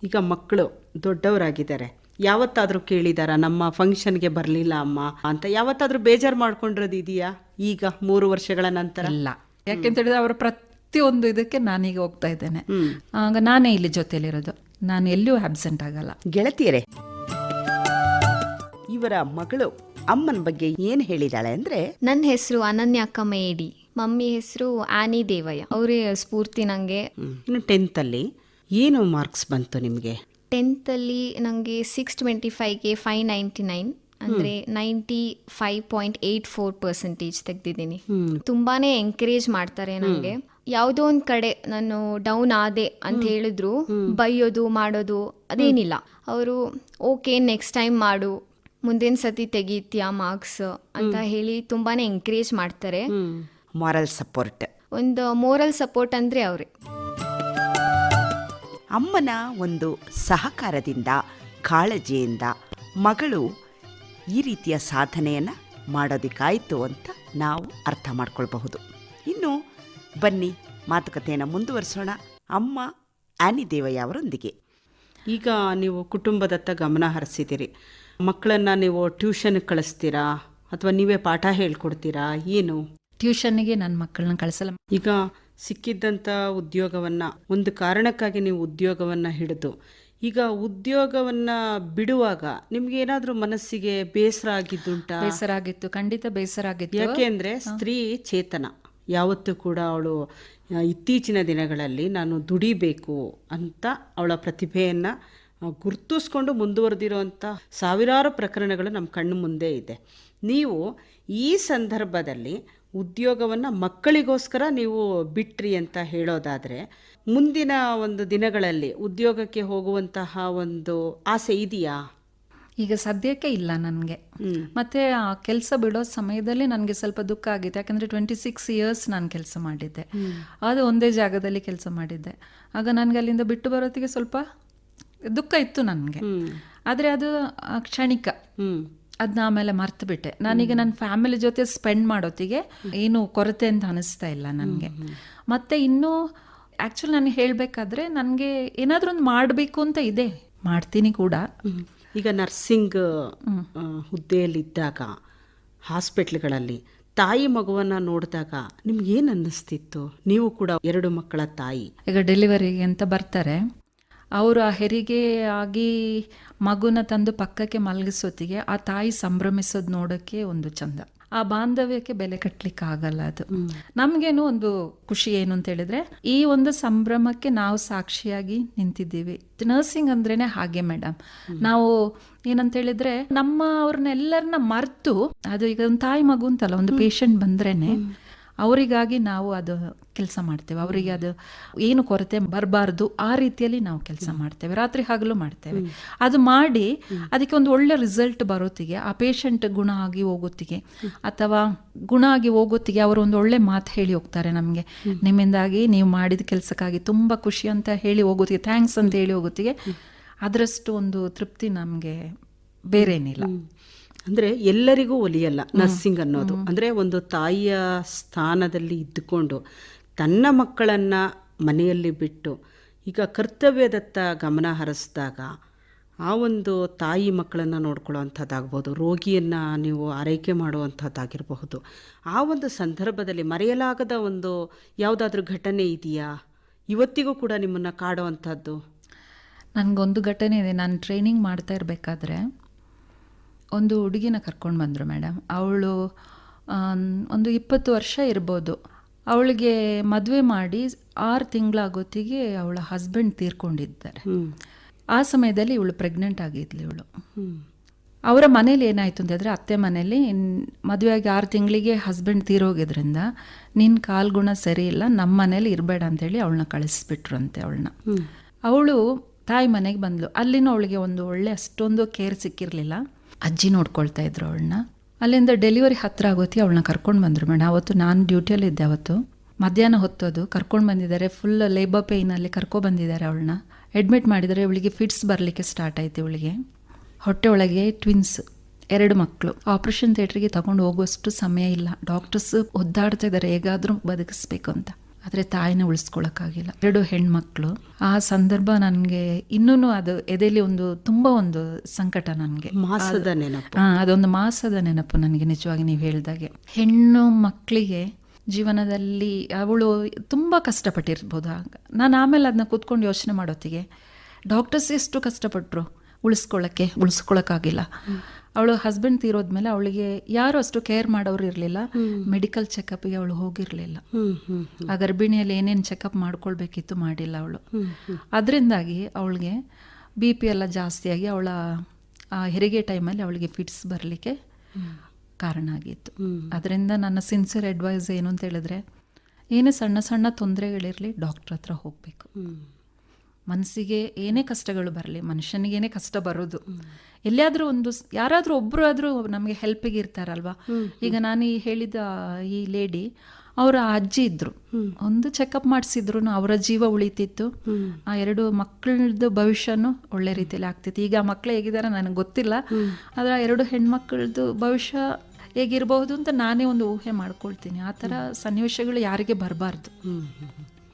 ಈಗ ಮಕ್ಕಳು ದೊಡ್ಡವರಾಗಿದ್ದಾರೆ. ಯಾವತ್ತಾದರೂ ಕೇಳಿದಾರ ನಮ್ಮ ಫಂಕ್ಷನ್ಗೆ ಬರಲಿಲ್ಲ ಅಮ್ಮ ಅಂತ? ಯಾವತ್ತಾದರೂ ಬೇಜಾರು ಮಾಡ್ಕೊಂಡಿರೋದು ಇದೆಯಾ? ಈಗ ಮೂರು ವರ್ಷಗಳ ನಂತರ? ಇಲ್ಲ. ಯಾಕೆಂತ ಹೇಳಿದ್ರೆ ಅವರ ಪ್ರತಿಯೊಂದು ಇದಕ್ಕೆ ನಾನೀಗ ಹೋಗ್ತಾ ಇದ್ದೇನೆ. ಆಗ ನಾನೇ ಇಲ್ಲಿ ಜೊತೆಲಿರೋದು. ನಾನು ಎಲ್ಲೂ ಆಬ್ಸೆಂಟ್ ಆಗಲ್ಲ. ಗೆಳತಿಯರೇ ಇವರ ಮಗಳು ಅಮ್ಮನ ಬಗ್ಗೆ ಏನ್ ಹೇಳಿದಾಳೆ ಅಂದ್ರೆ ನನ್ನ ಹೆಸರು ಅನನ್ಯ ಅಕ್ಕ ಮೇಡಿ ಮಮ್ಮಿ ಹೆಸರು ಆನಿ ದೇವಯ್ಯ. ಅವರೇ ಸ್ಫೂರ್ತಿ ನಂಗೆ. ಟೆಂತ್ ಅಲ್ಲಿ ಏನು ಮಾರ್ಕ್ಸ್ ಬಂತು ನಿಮ್ಗೆ? ಟೆಂತ್ ಅಲ್ಲಿ ನಂಗೆ ಸಿಕ್ಸ್ ಟ್ವೆಂಟಿ ಫೈವ್ಗೆ ಫೈವ್ ನೈಂಟಿ ನೈನ್ ಅಂದ್ರೆ ninety five point eight four percentage ತೆಗ್ದಿದ್ದೀನಿ. ತುಂಬಾನೇ ಎಂಕರೇಜ್ ಮಾಡ್ತಾರೆ ನಂಗೆ. ಯಾವುದೋ ಒಂದ್ ಕಡೆ ನಾನು ಡೌನ್ ಆದೆ ಅಂತ ಹೇಳಿದ್ರು ಬೈಯೋದು ಮಾಡೋದು ಅದೇನಿಲ್ಲ. ಅವರು ಓಕೆ ನೆಕ್ಸ್ಟ್ ಟೈಮ್ ಮಾಡು. ಮುಂದಿನ ಸತಿ ತೆಗೀತೀಯಾ ಮಾರ್ಕ್ಸ್ ಅಂತ ಹೇಳಿ ತುಂಬಾನೇ ಎಂಕರೇಜ್ ಮಾಡ್ತಾರೆ. ಮಾರಲ್ ಸಪೋರ್ಟ್ ಒಂದು ಮೋರಲ್ ಸಪೋರ್ಟ್ ಅಂದರೆ ಅವರೇ. ಅಮ್ಮನ ಒಂದು ಸಹಕಾರದಿಂದ ಕಾಳಜಿಯಿಂದ ಮಗಳು ಈ ರೀತಿಯ ಸಾಧನೆಯನ್ನು ಮಾಡೋದಕ್ಕಾಯಿತು ಅಂತ ನಾವು ಅರ್ಥ ಮಾಡ್ಕೊಳ್ಬಹುದು. ಇನ್ನು ಬನ್ನಿ ಮಾತುಕತೆಯನ್ನು ಮುಂದುವರಿಸೋಣ. ಅಮ್ಮ ಆನಿ ದೇವಯ್ಯ ಅವರೊಂದಿಗೆ. ಈಗ ನೀವು ಕುಟುಂಬದತ್ತ ಗಮನ ಹರಿಸಿದ್ದೀರಿ ಮಕ್ಕಳನ್ನ ನೀವು ಟ್ಯೂಷನ್ಗೆ ಕಳಿಸ್ತೀರಾ? ಅಥವಾ ನೀವೇ ಪಾಠ ಹೇಳ್ಕೊಡ್ತೀರಾ? ಏನು? ಟ್ಯೂಷನ್ಗೆ ನನ್ನ ಮಕ್ಕಳನ್ನ ಕಳಿಸಲ್ಲ. ಈಗ ಸಿಕ್ಕಿದ್ದಂಥ ಉದ್ಯೋಗವನ್ನು ಒಂದು ಕಾರಣಕ್ಕಾಗಿ ನೀವು ಉದ್ಯೋಗವನ್ನು ಹಿಡಿದು ಈಗ ಉದ್ಯೋಗವನ್ನು ಬಿಡುವಾಗ ನಿಮ್ಗೆ ಏನಾದರೂ ಮನಸ್ಸಿಗೆ ಬೇಸರ ಆಗಿದ್ದುಂಟ? ಬೇಸರ ಆಗಿತ್ತು ಖಂಡಿತ ಬೇಸರ ಆಗಿತ್ತು. ಯಾಕೆಂದ್ರೆ ಸ್ತ್ರೀ ಚೇತನ. ಯಾವತ್ತೂ ಕೂಡ ಅವಳು ಇತ್ತೀಚಿನ ದಿನಗಳಲ್ಲಿ ನಾನು ದುಡಿಬೇಕು ಅಂತ ಅವಳ ಪ್ರತಿಭೆಯನ್ನು ಗುರುತಿಸ್ಕೊಂಡು ಮುಂದುವರೆದಿರುವಂಥ ಸಾವಿರಾರು ಪ್ರಕರಣಗಳು ನಮ್ಮ ಕಣ್ಣು ಮುಂದೆ ಇದೆ. ನೀವು ಈ ಸಂದರ್ಭದಲ್ಲಿ ಉದ್ಯೋಗವನ್ನು ಮಕ್ಕಳಿಗೋಸ್ಕರ ನೀವು ಬಿಟ್ರಿ ಅಂತ ಹೇಳೋದಾದರೆ ಮುಂದಿನ ಒಂದು ದಿನಗಳಲ್ಲಿ ಉದ್ಯೋಗಕ್ಕೆ ಹೋಗುವಂತಹ ಒಂದು ಆಸೆ ಇದೆಯಾ? ಈಗ ಸದ್ಯಕ್ಕೆ ಇಲ್ಲ ನನಗೆ. ಮತ್ತೆ ಆ ಕೆಲಸ ಬಿಡೋ ಸಮಯದಲ್ಲಿ ನನಗೆ ಸ್ವಲ್ಪ ದುಃಖ ಆಗಿದೆ. ಯಾಕಂದರೆ ಟ್ವೆಂಟಿ ಸಿಕ್ಸ್ ಇಯರ್ಸ್ ನಾನು ಕೆಲಸ ಮಾಡಿದ್ದೆ. ಅದು ಒಂದೇ ಜಾಗದಲ್ಲಿ ಕೆಲಸ ಮಾಡಿದ್ದೆ. ಆಗ ನನಗೆ ಅಲ್ಲಿಂದ ಬಿಟ್ಟು ಬರೋತ್ತಿಗೆ ಸ್ವಲ್ಪ ದುಃಖ ಇತ್ತು ನನಗೆ. ಆದರೆ ಅದು ಕ್ಷಣಿಕ. ಅದನ್ನ ಆಮೇಲೆ ಮರ್ತು ಬಿಟ್ಟೆ. ನಾನೀಗ ನನ್ನ ಫ್ಯಾಮಿಲಿ ಜೊತೆ ಸ್ಪೆಂಡ್ ಮಾಡೋತ್ತಿಗೆ ಏನು ಕೊರತೆ ಅಂತ ಅನಿಸ್ತಾ ಇಲ್ಲ ನನಗೆ. ಮತ್ತೆ ಇನ್ನೂ ಆ್ಯಕ್ಚುಲಿ ನಾನು ಹೇಳಬೇಕಾದ್ರೆ ನನಗೆ ಏನಾದರೂ ಒಂದು ಮಾಡಬೇಕು ಅಂತ ಇದೆ. ಮಾಡ್ತೀನಿ ಕೂಡ. ಈಗ ನರ್ಸಿಂಗ್ ಹುದ್ದೆಯಲ್ಲಿದ್ದಾಗ ಹಾಸ್ಪಿಟ್ಲ್ಗಳಲ್ಲಿ ತಾಯಿ ಮಗುವನ್ನು ನೋಡಿದಾಗ ನಿಮ್ಗೆ ಏನು ಅನ್ನಿಸ್ತಿತ್ತು? ನೀವು ಕೂಡ ಎರಡು ಮಕ್ಕಳ ತಾಯಿ. ಈಗ ಡೆಲಿವರಿಗೆ ಅಂತ ಬರ್ತಾರೆ. ಅವರು ಆ ಹೆರಿಗೆ ಆಗಿ ಮಗುನ ತಂದು ಪಕ್ಕಕ್ಕೆ ಮಲಗಿಸೋತ್ತಿಗೆ ಆ ತಾಯಿ ಸಂಭ್ರಮಿಸೋದು ನೋಡೋಕ್ಕೆ ಒಂದು ಚಂದ. ಆ ಬಾಂಧವ್ಯಕ್ಕೆ ಬೆಲೆ ಕಟ್ಟಲಿಕ್ಕೆ ಆಗಲ್ಲ ಅದು ನಮಗೇನು ಒಂದು ಖುಷಿ ಏನು ಅಂತ ಹೇಳಿದ್ರೆ ಈ ಒಂದು ಸಂಭ್ರಮಕ್ಕೆ ನಾವು ಸಾಕ್ಷಿಯಾಗಿ ನಿಂತಿದ್ದೀವಿ. ನರ್ಸಿಂಗ್ ಅಂದ್ರೇನೆ ಹಾಗೆ ಮೇಡಮ್ ನಾವು ಏನಂತ ಹೇಳಿದ್ರೆ ನಮ್ಮ ಅವ್ರನ್ನೆಲ್ಲರನ್ನ ಮರ್ತು ಅದು ಈಗ ಒಂದು ತಾಯಿ ಮಗು ಅಂತಲ್ಲ ಒಂದು ಪೇಷಂಟ್ ಬಂದ್ರೇನೆ ಅವರಿಗಾಗಿ ನಾವು ಅದು ಕೆಲಸ ಮಾಡ್ತೇವೆ. ಅವರಿಗೆ ಅದು ಏನು ಕೊರತೆ ಬರಬಾರ್ದು ಆ ರೀತಿಯಲ್ಲಿ ನಾವು ಕೆಲಸ ಮಾಡ್ತೇವೆ. ರಾತ್ರಿ ಹಗಲು ಮಾಡ್ತೇವೆ. ಅದು ಮಾಡಿ ಅದಕ್ಕೆ ಒಂದು ಒಳ್ಳೆ ರಿಸಲ್ಟ್ ಬರೋತ್ತಿಗೆ ಆ ಪೇಷಂಟ್ ಗುಣ ಆಗಿ ಹೋಗೋತ್ತಿಗೆ ಅಥವಾ ಗುಣ ಆಗಿ ಹೋಗೋತ್ತಿಗೆ ಅವರು ಒಂದು ಒಳ್ಳೆ ಮಾತು ಹೇಳಿ ಹೋಗ್ತಾರೆ ನಮಗೆ. ನಿಮ್ಮಿಂದಾಗಿ ನೀವು ಮಾಡಿದ ಕೆಲಸಕ್ಕಾಗಿ ತುಂಬ ಖುಷಿ ಅಂತ ಹೇಳಿ ಹೋಗೋತ್ತಿಗೆ ಥ್ಯಾಂಕ್ಸ್ ಅಂತ ಹೇಳಿ ಹೋಗೋತ್ತಿಗೆ ಅದರಷ್ಟು ಒಂದು ತೃಪ್ತಿ ನಮಗೆ ಬೇರೇನಿಲ್ಲ. ಅಂದ್ರೆ ಎಲ್ಲರಿಗೂ ಒಲಿಯಲ್ಲ ನರ್ಸಿಂಗ್ ಅನ್ನೋದು. ಅಂದ್ರೆ ಒಂದು ತಾಯಿಯ ಸ್ಥಾನದಲ್ಲಿ ಇದ್ದುಕೊಂಡು ತನ್ನ ಮಕ್ಕಳನ್ನ ಮನೆಯಲ್ಲಿ ಬಿಟ್ಟು ಈಗ ಕರ್ತವ್ಯದತ್ತ ಗಮನ ಹರಿಸಿದಾಗ ಆ ಒಂದು ತಾಯಿ ಮಕ್ಕಳನ್ನು ನೋಡ್ಕೊಳ್ಳೋ ಅಂಥದ್ದಾಗ್ಬೋದು ರೋಗಿಯನ್ನು ನೀವು ಆರೈಕೆ ಮಾಡುವಂಥದ್ದಾಗಿರಬಹುದು. ಆ ಒಂದು ಸಂದರ್ಭದಲ್ಲಿ ಮರೆಯಲಾಗದ ಒಂದು ಯಾವುದಾದ್ರೂ ಘಟನೆ ಇದೆಯಾ? ಇವತ್ತಿಗೂ ಕೂಡ ನಿಮ್ಮನ್ನು ಕಾಡುವಂಥದ್ದು? ನನಗೊಂದು ಘಟನೆ ಇದೆ. ನಾನು ಟ್ರೈನಿಂಗ್ ಮಾಡ್ತಾ ಇರಬೇಕಾದ್ರೆ ಒಂದು ಹುಡುಗಿನ ಕರ್ಕೊಂಡು ಬಂದರು ಮೇಡಮ್. ಅವಳು ಒಂದು ಇಪ್ಪತ್ತು ವರ್ಷ ಇರ್ಬೋದು. ಅವಳಿಗೆ ಮದುವೆ ಮಾಡಿ ಆರು ತಿಂಗಳಾಗೋತ್ತಿಗೆ ಅವಳ ಹಸ್ಬೆಂಡ್ ತೀರ್ಕೊಂಡಿದ್ದಾರೆ. ಆ ಸಮಯದಲ್ಲಿ ಇವಳು ಪ್ರೆಗ್ನೆಂಟ್ ಆಗಿದ್ಲು ಇವಳು. ಅವರ ಮನೇಲಿ ಏನಾಯಿತು ಅಂತಂದರೆ ಅತ್ತೆ ಮನೇಲಿ ಆಗಿ ಆರು ತಿಂಗಳಿಗೆ ಹಸ್ಬೆಂಡ್ ತೀರೋಗಿದ್ರಿಂದ ನಿನ್ನ ಕಾಲ್ಗುಣ ಸರಿ ಇಲ್ಲ ನಮ್ಮ ಮನೇಲಿ ಇರಬೇಡ ಅಂತೇಳಿ ಅವಳನ್ನ ಕಳಿಸ್ಬಿಟ್ರಂತೆ ಅವಳನ್ನ. ಅವಳು ತಾಯಿ ಮನೆಗೆ ಬಂದಳು ಅಲ್ಲಿನೂ ಅವಳಿಗೆ ಒಂದು ಒಳ್ಳೆ ಅಷ್ಟೊಂದು ಕೇರ್ ಸಿಕ್ಕಿರಲಿಲ್ಲ. ಅಜ್ಜಿ ನೋಡ್ಕೊಳ್ತಾ ಇದ್ರು ಅವಳನ್ನ. ಅಲ್ಲಿಂದ ಡೆಲಿವರಿ ಹತ್ತಿರ ಆಗೋತಿ ಅವಳನ್ನ ಕರ್ಕೊಂಡು ಬಂದರು ಮೇಡಮ್ ಅವತ್ತು ನಾನು ಡ್ಯೂಟಿಯಲ್ಲಿ ಇದ್ದೆ ಅವತ್ತು. ಮಧ್ಯಾಹ್ನ ಹೊತ್ತೋದು ಕರ್ಕೊಂಡು ಬಂದಿದ್ದಾರೆ. ಫುಲ್ ಲೇಬರ್ ಪೇಯ್ನಲ್ಲಿ ಬಂದಿದ್ದಾರೆ ಅವಳನ್ನ. ಅಡ್ಮಿಟ್ ಮಾಡಿದರೆ ಇವಳಿಗೆ ಫಿಟ್ಸ್ ಬರಲಿಕ್ಕೆ ಸ್ಟಾರ್ಟ್ ಆಯಿತು ಇವಳಿಗೆ. ಹೊಟ್ಟೆ ಒಳಗೆ ಟ್ವಿನ್ಸ್ ಎರಡು ಮಕ್ಕಳು ಆಪರೇಷನ್ ಥಿಯೇಟ್ರಿಗೆ ತಗೊಂಡು ಹೋಗುವಷ್ಟು ಸಮಯ ಇಲ್ಲ. ಡಾಕ್ಟರ್ಸ್ ಒದ್ದಾಡ್ತಾ ಇದ್ದಾರೆ. ಹೇಗಾದರೂ ಬದುಕಿಸ್ಬೇಕು ಅಂತ. ಆದರೆ ತಾಯಿನ ಉಳಿಸ್ಕೊಳಕ್ಕಾಗಿಲ್ಲ. ಎರಡು ಹೆಣ್ಮಕ್ಳು. ಆ ಸಂದರ್ಭ ನನಗೆ ಇನ್ನೂ ಅದು ಎದೆಲಿ ಒಂದು ತುಂಬ ಒಂದು ಸಂಕಟ ನನಗೆ. ಮಾಸದ ನೆನಪು. ಹಾ ಅದೊಂದು ಮಾಸದ ನೆನಪು ನನಗೆ ನಿಜವಾಗಿ ನೀವು ಹೇಳಿದಾಗೆ. ಹೆಣ್ಣು ಮಕ್ಕಳಿಗೆ ಜೀವನದಲ್ಲಿ ಅವಳು ತುಂಬ ಕಷ್ಟಪಟ್ಟಿರ್ಬೋದು ಆಗ. ನಾನು ಆಮೇಲೆ ಅದನ್ನ ಕೂತ್ಕೊಂಡು ಯೋಚನೆ ಮಾಡೋತ್ತಿಗೆ ಡಾಕ್ಟರ್ಸ್ ಎಷ್ಟು ಕಷ್ಟಪಟ್ಟರು ಉಳಿಸ್ಕೊಳ್ಳೋಕ್ಕೆ ಉಳಿಸ್ಕೊಳಕ್ಕಾಗಿಲ್ಲ. ಅವಳು ಹಸ್ಬೆಂಡ್ ತೀರೋದ್ಮೇಲೆ ಅವಳಿಗೆ ಯಾರು ಅಷ್ಟು ಕೇರ್ ಮಾಡೋರು ಇರಲಿಲ್ಲ. ಮೆಡಿಕಲ್ ಚೆಕಪ್ಗೆ ಅವಳು ಹೋಗಿರಲಿಲ್ಲ. ಆ ಗರ್ಭಿಣಿಯಲ್ಲಿ ಏನೇನು ಚೆಕಪ್ ಮಾಡ್ಕೊಳ್ಬೇಕಿತ್ತು ಮಾಡಿಲ್ಲ ಅವಳು. ಅದರಿಂದಾಗಿ ಅವಳಿಗೆ ಬಿ ಪಿ ಎಲ್ಲ ಜಾಸ್ತಿಯಾಗಿ ಅವಳ ಹೆರಿಗೆ ಟೈಮಲ್ಲಿ ಅವಳಿಗೆ ಫಿಟ್ಸ್ ಬರಲಿಕ್ಕೆ ಕಾರಣ ಆಗಿತ್ತು. ಅದರಿಂದ ನನ್ನ ಸಿನ್ಸಿಯರ್ ಅಡ್ವೈಸ್ ಏನು ಅಂತ ಹೇಳಿದ್ರೆ ಏನೇ ಸಣ್ಣ ಸಣ್ಣ ತೊಂದರೆಗಳಿರಲಿ ಡಾಕ್ಟ್ರ್ ಹತ್ರ ಹೋಗಬೇಕು. ಮನಸ್ಸಿಗೆ ಏನೇ ಕಷ್ಟಗಳು ಬರಲಿ ಮನುಷ್ಯನಿಗೇನೇ ಕಷ್ಟ ಬರೋದು. ಎಲ್ಲಿಯಾದರೂ ಒಂದು ಯಾರಾದರೂ ಒಬ್ಬರು ಆದರೂ ನಮಗೆ ಹೆಲ್ಪಿಗೆ ಇರ್ತಾರಲ್ವಾ? ಈಗ ನಾನು ಈ ಹೇಳಿದ ಈ ಲೇಡಿ ಅವರ ಅಜ್ಜಿ ಇದ್ರು. ಒಂದು ಚೆಕಪ್ ಮಾಡಿಸಿದ್ರು ಅವರ ಜೀವ ಉಳಿತಿತ್ತು. ಆ ಎರಡು ಮಕ್ಕಳದ್ದು ಭವಿಷ್ಯನೂ ಒಳ್ಳೆ ರೀತಿಯಲ್ಲಿ ಆಗ್ತಿತ್ತು. ಈಗ ಆ ಮಕ್ಕಳು ಹೇಗಿದ್ದಾರೆ ನನಗೆ ಗೊತ್ತಿಲ್ಲ. ಆದರೆ ಆ ಎರಡು ಹೆಣ್ಮಕ್ಳದ್ದು ಭವಿಷ್ಯ ಹೇಗಿರಬಹುದು ಅಂತ ನಾನೇ ಒಂದು ಊಹೆ ಮಾಡ್ಕೊಳ್ತೀನಿ. ಆ ಥರ ಸನ್ನಿವೇಶಗಳು ಯಾರಿಗೆ ಬರಬಾರ್ದು.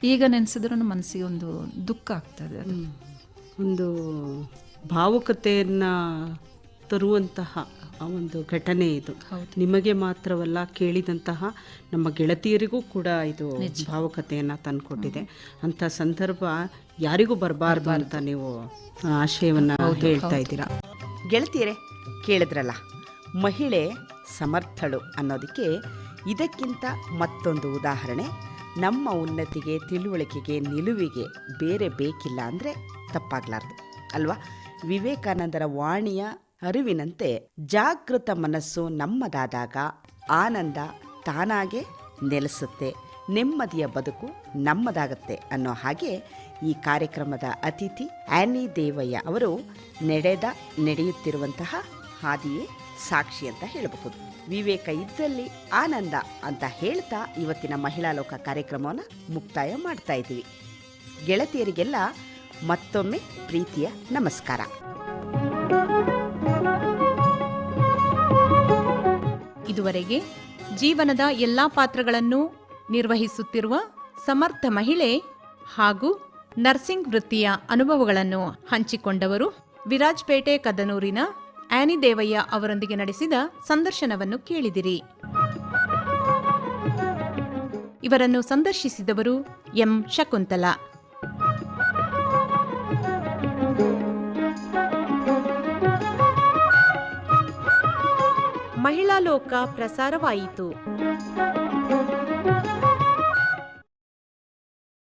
ಈಗ ನೆನೆಸಿದ್ರೂ ಮನಸ್ಸಿಗೆ ಒಂದು ದುಃಖ ಆಗ್ತದೆ ಅದು. ಒಂದು ಭಾವುಕತೆಯನ್ನು ತರುವಂತಹ ಆ ಒಂದು ಘಟನೆ ಇದು. ನಿಮಗೆ ಮಾತ್ರವಲ್ಲ ಕೇಳಿದಂತಹ ನಮ್ಮ ಗೆಳತಿಯರಿಗೂ ಕೂಡ ಇದು ಭಾವುಕತೆಯನ್ನು ತಂದುಕೊಟ್ಟಿದೆ. ಅಂಥ ಸಂದರ್ಭ ಯಾರಿಗೂ ಬರಬಾರ್ದು ಅಂತ ನೀವು ಆಶಯವನ್ನು ಹೇಳ್ತಾ ಇದ್ದೀರಾ? ಗೆಳತಿಯರೇ ಕೇಳಿದ್ರಲ್ಲ ಮಹಿಳೆ ಸಮರ್ಥಳು ಅನ್ನೋದಕ್ಕೆ ಇದಕ್ಕಿಂತ ಮತ್ತೊಂದು ಉದಾಹರಣೆ ನಮ್ಮ ಉನ್ನತಿಗೆ ತಿಳುವಳಿಕೆಗೆ ನಿಲುವಿಗೆ ಬೇರೆ ಬೇಕಿಲ್ಲ ಅಂದರೆ ತಪ್ಪಾಗಲಾರ್ದು ಅಲ್ವಾ? ವಿವೇಕಾನಂದರ ವಾಣಿಯ ಅರಿವಿನಂತೆ ಜಾಗೃತ ಮನಸ್ಸು ನಮ್ಮದಾದಾಗ ಆನಂದ ತಾನಾಗೆ ನೆಲೆಸುತ್ತೆ, ನೆಮ್ಮದಿಯ ಬದುಕು ನಮ್ಮದಾಗತ್ತೆ ಅನ್ನೋ ಹಾಗೆ ಈ ಕಾರ್ಯಕ್ರಮದ ಅತಿಥಿ ಆ್ಯನಿ ದೇವಯ್ಯ ಅವರು ನಡೆದ, ನಡೆಯುತ್ತಿರುವಂತಹ ಹಾದಿಯೇ ಸಾಕ್ಷಿ ಅಂತ ಹೇಳಬಹುದು. ವಿವೇಕ ಇದ್ದಲ್ಲಿ ಆನಂದ ಅಂತ ಹೇಳ್ತಾ ಇವತ್ತಿನ ಮಹಿಳಾ ಲೋಕ ಕಾರ್ಯಕ್ರಮವನ್ನು ಮುಕ್ತಾಯ ಮಾಡ್ತಾ ಇದ್ದೀವಿ. ಗೆಳತಿಯರಿಗೆಲ್ಲ ಮತ್ತೊಮ್ಮೆ ಪ್ರೀತಿಯ ನಮಸ್ಕಾರ. ಇದುವರೆಗೆ ಜೀವನದ ಎಲ್ಲಾ ಪಾತ್ರಗಳನ್ನು ನಿರ್ವಹಿಸುತ್ತಿರುವ ಸಮರ್ಥ ಮಹಿಳೆ ಹಾಗೂ ನರ್ಸಿಂಗ್ ವೃತ್ತಿಯ ಅನುಭವಗಳನ್ನು ಹಂಚಿಕೊಂಡವರು ವಿರಾಜ್ಪೇಟೆ ಕದನೂರಿನ ಆನಿ ದೇವಯ್ಯ ಅವರೊಂದಿಗೆ ನಡೆಸಿದ ಸಂದರ್ಶನವನ್ನು ಕೇಳಿದಿರಿ. ಇವರನ್ನು ಸಂದರ್ಶಿಸಿದವರು ಎಂ. ಶಕುಂತಲಾ. ಮಹಿಳಾ ಲೋಕ ಪ್ರಸಾರವಾಯಿತು.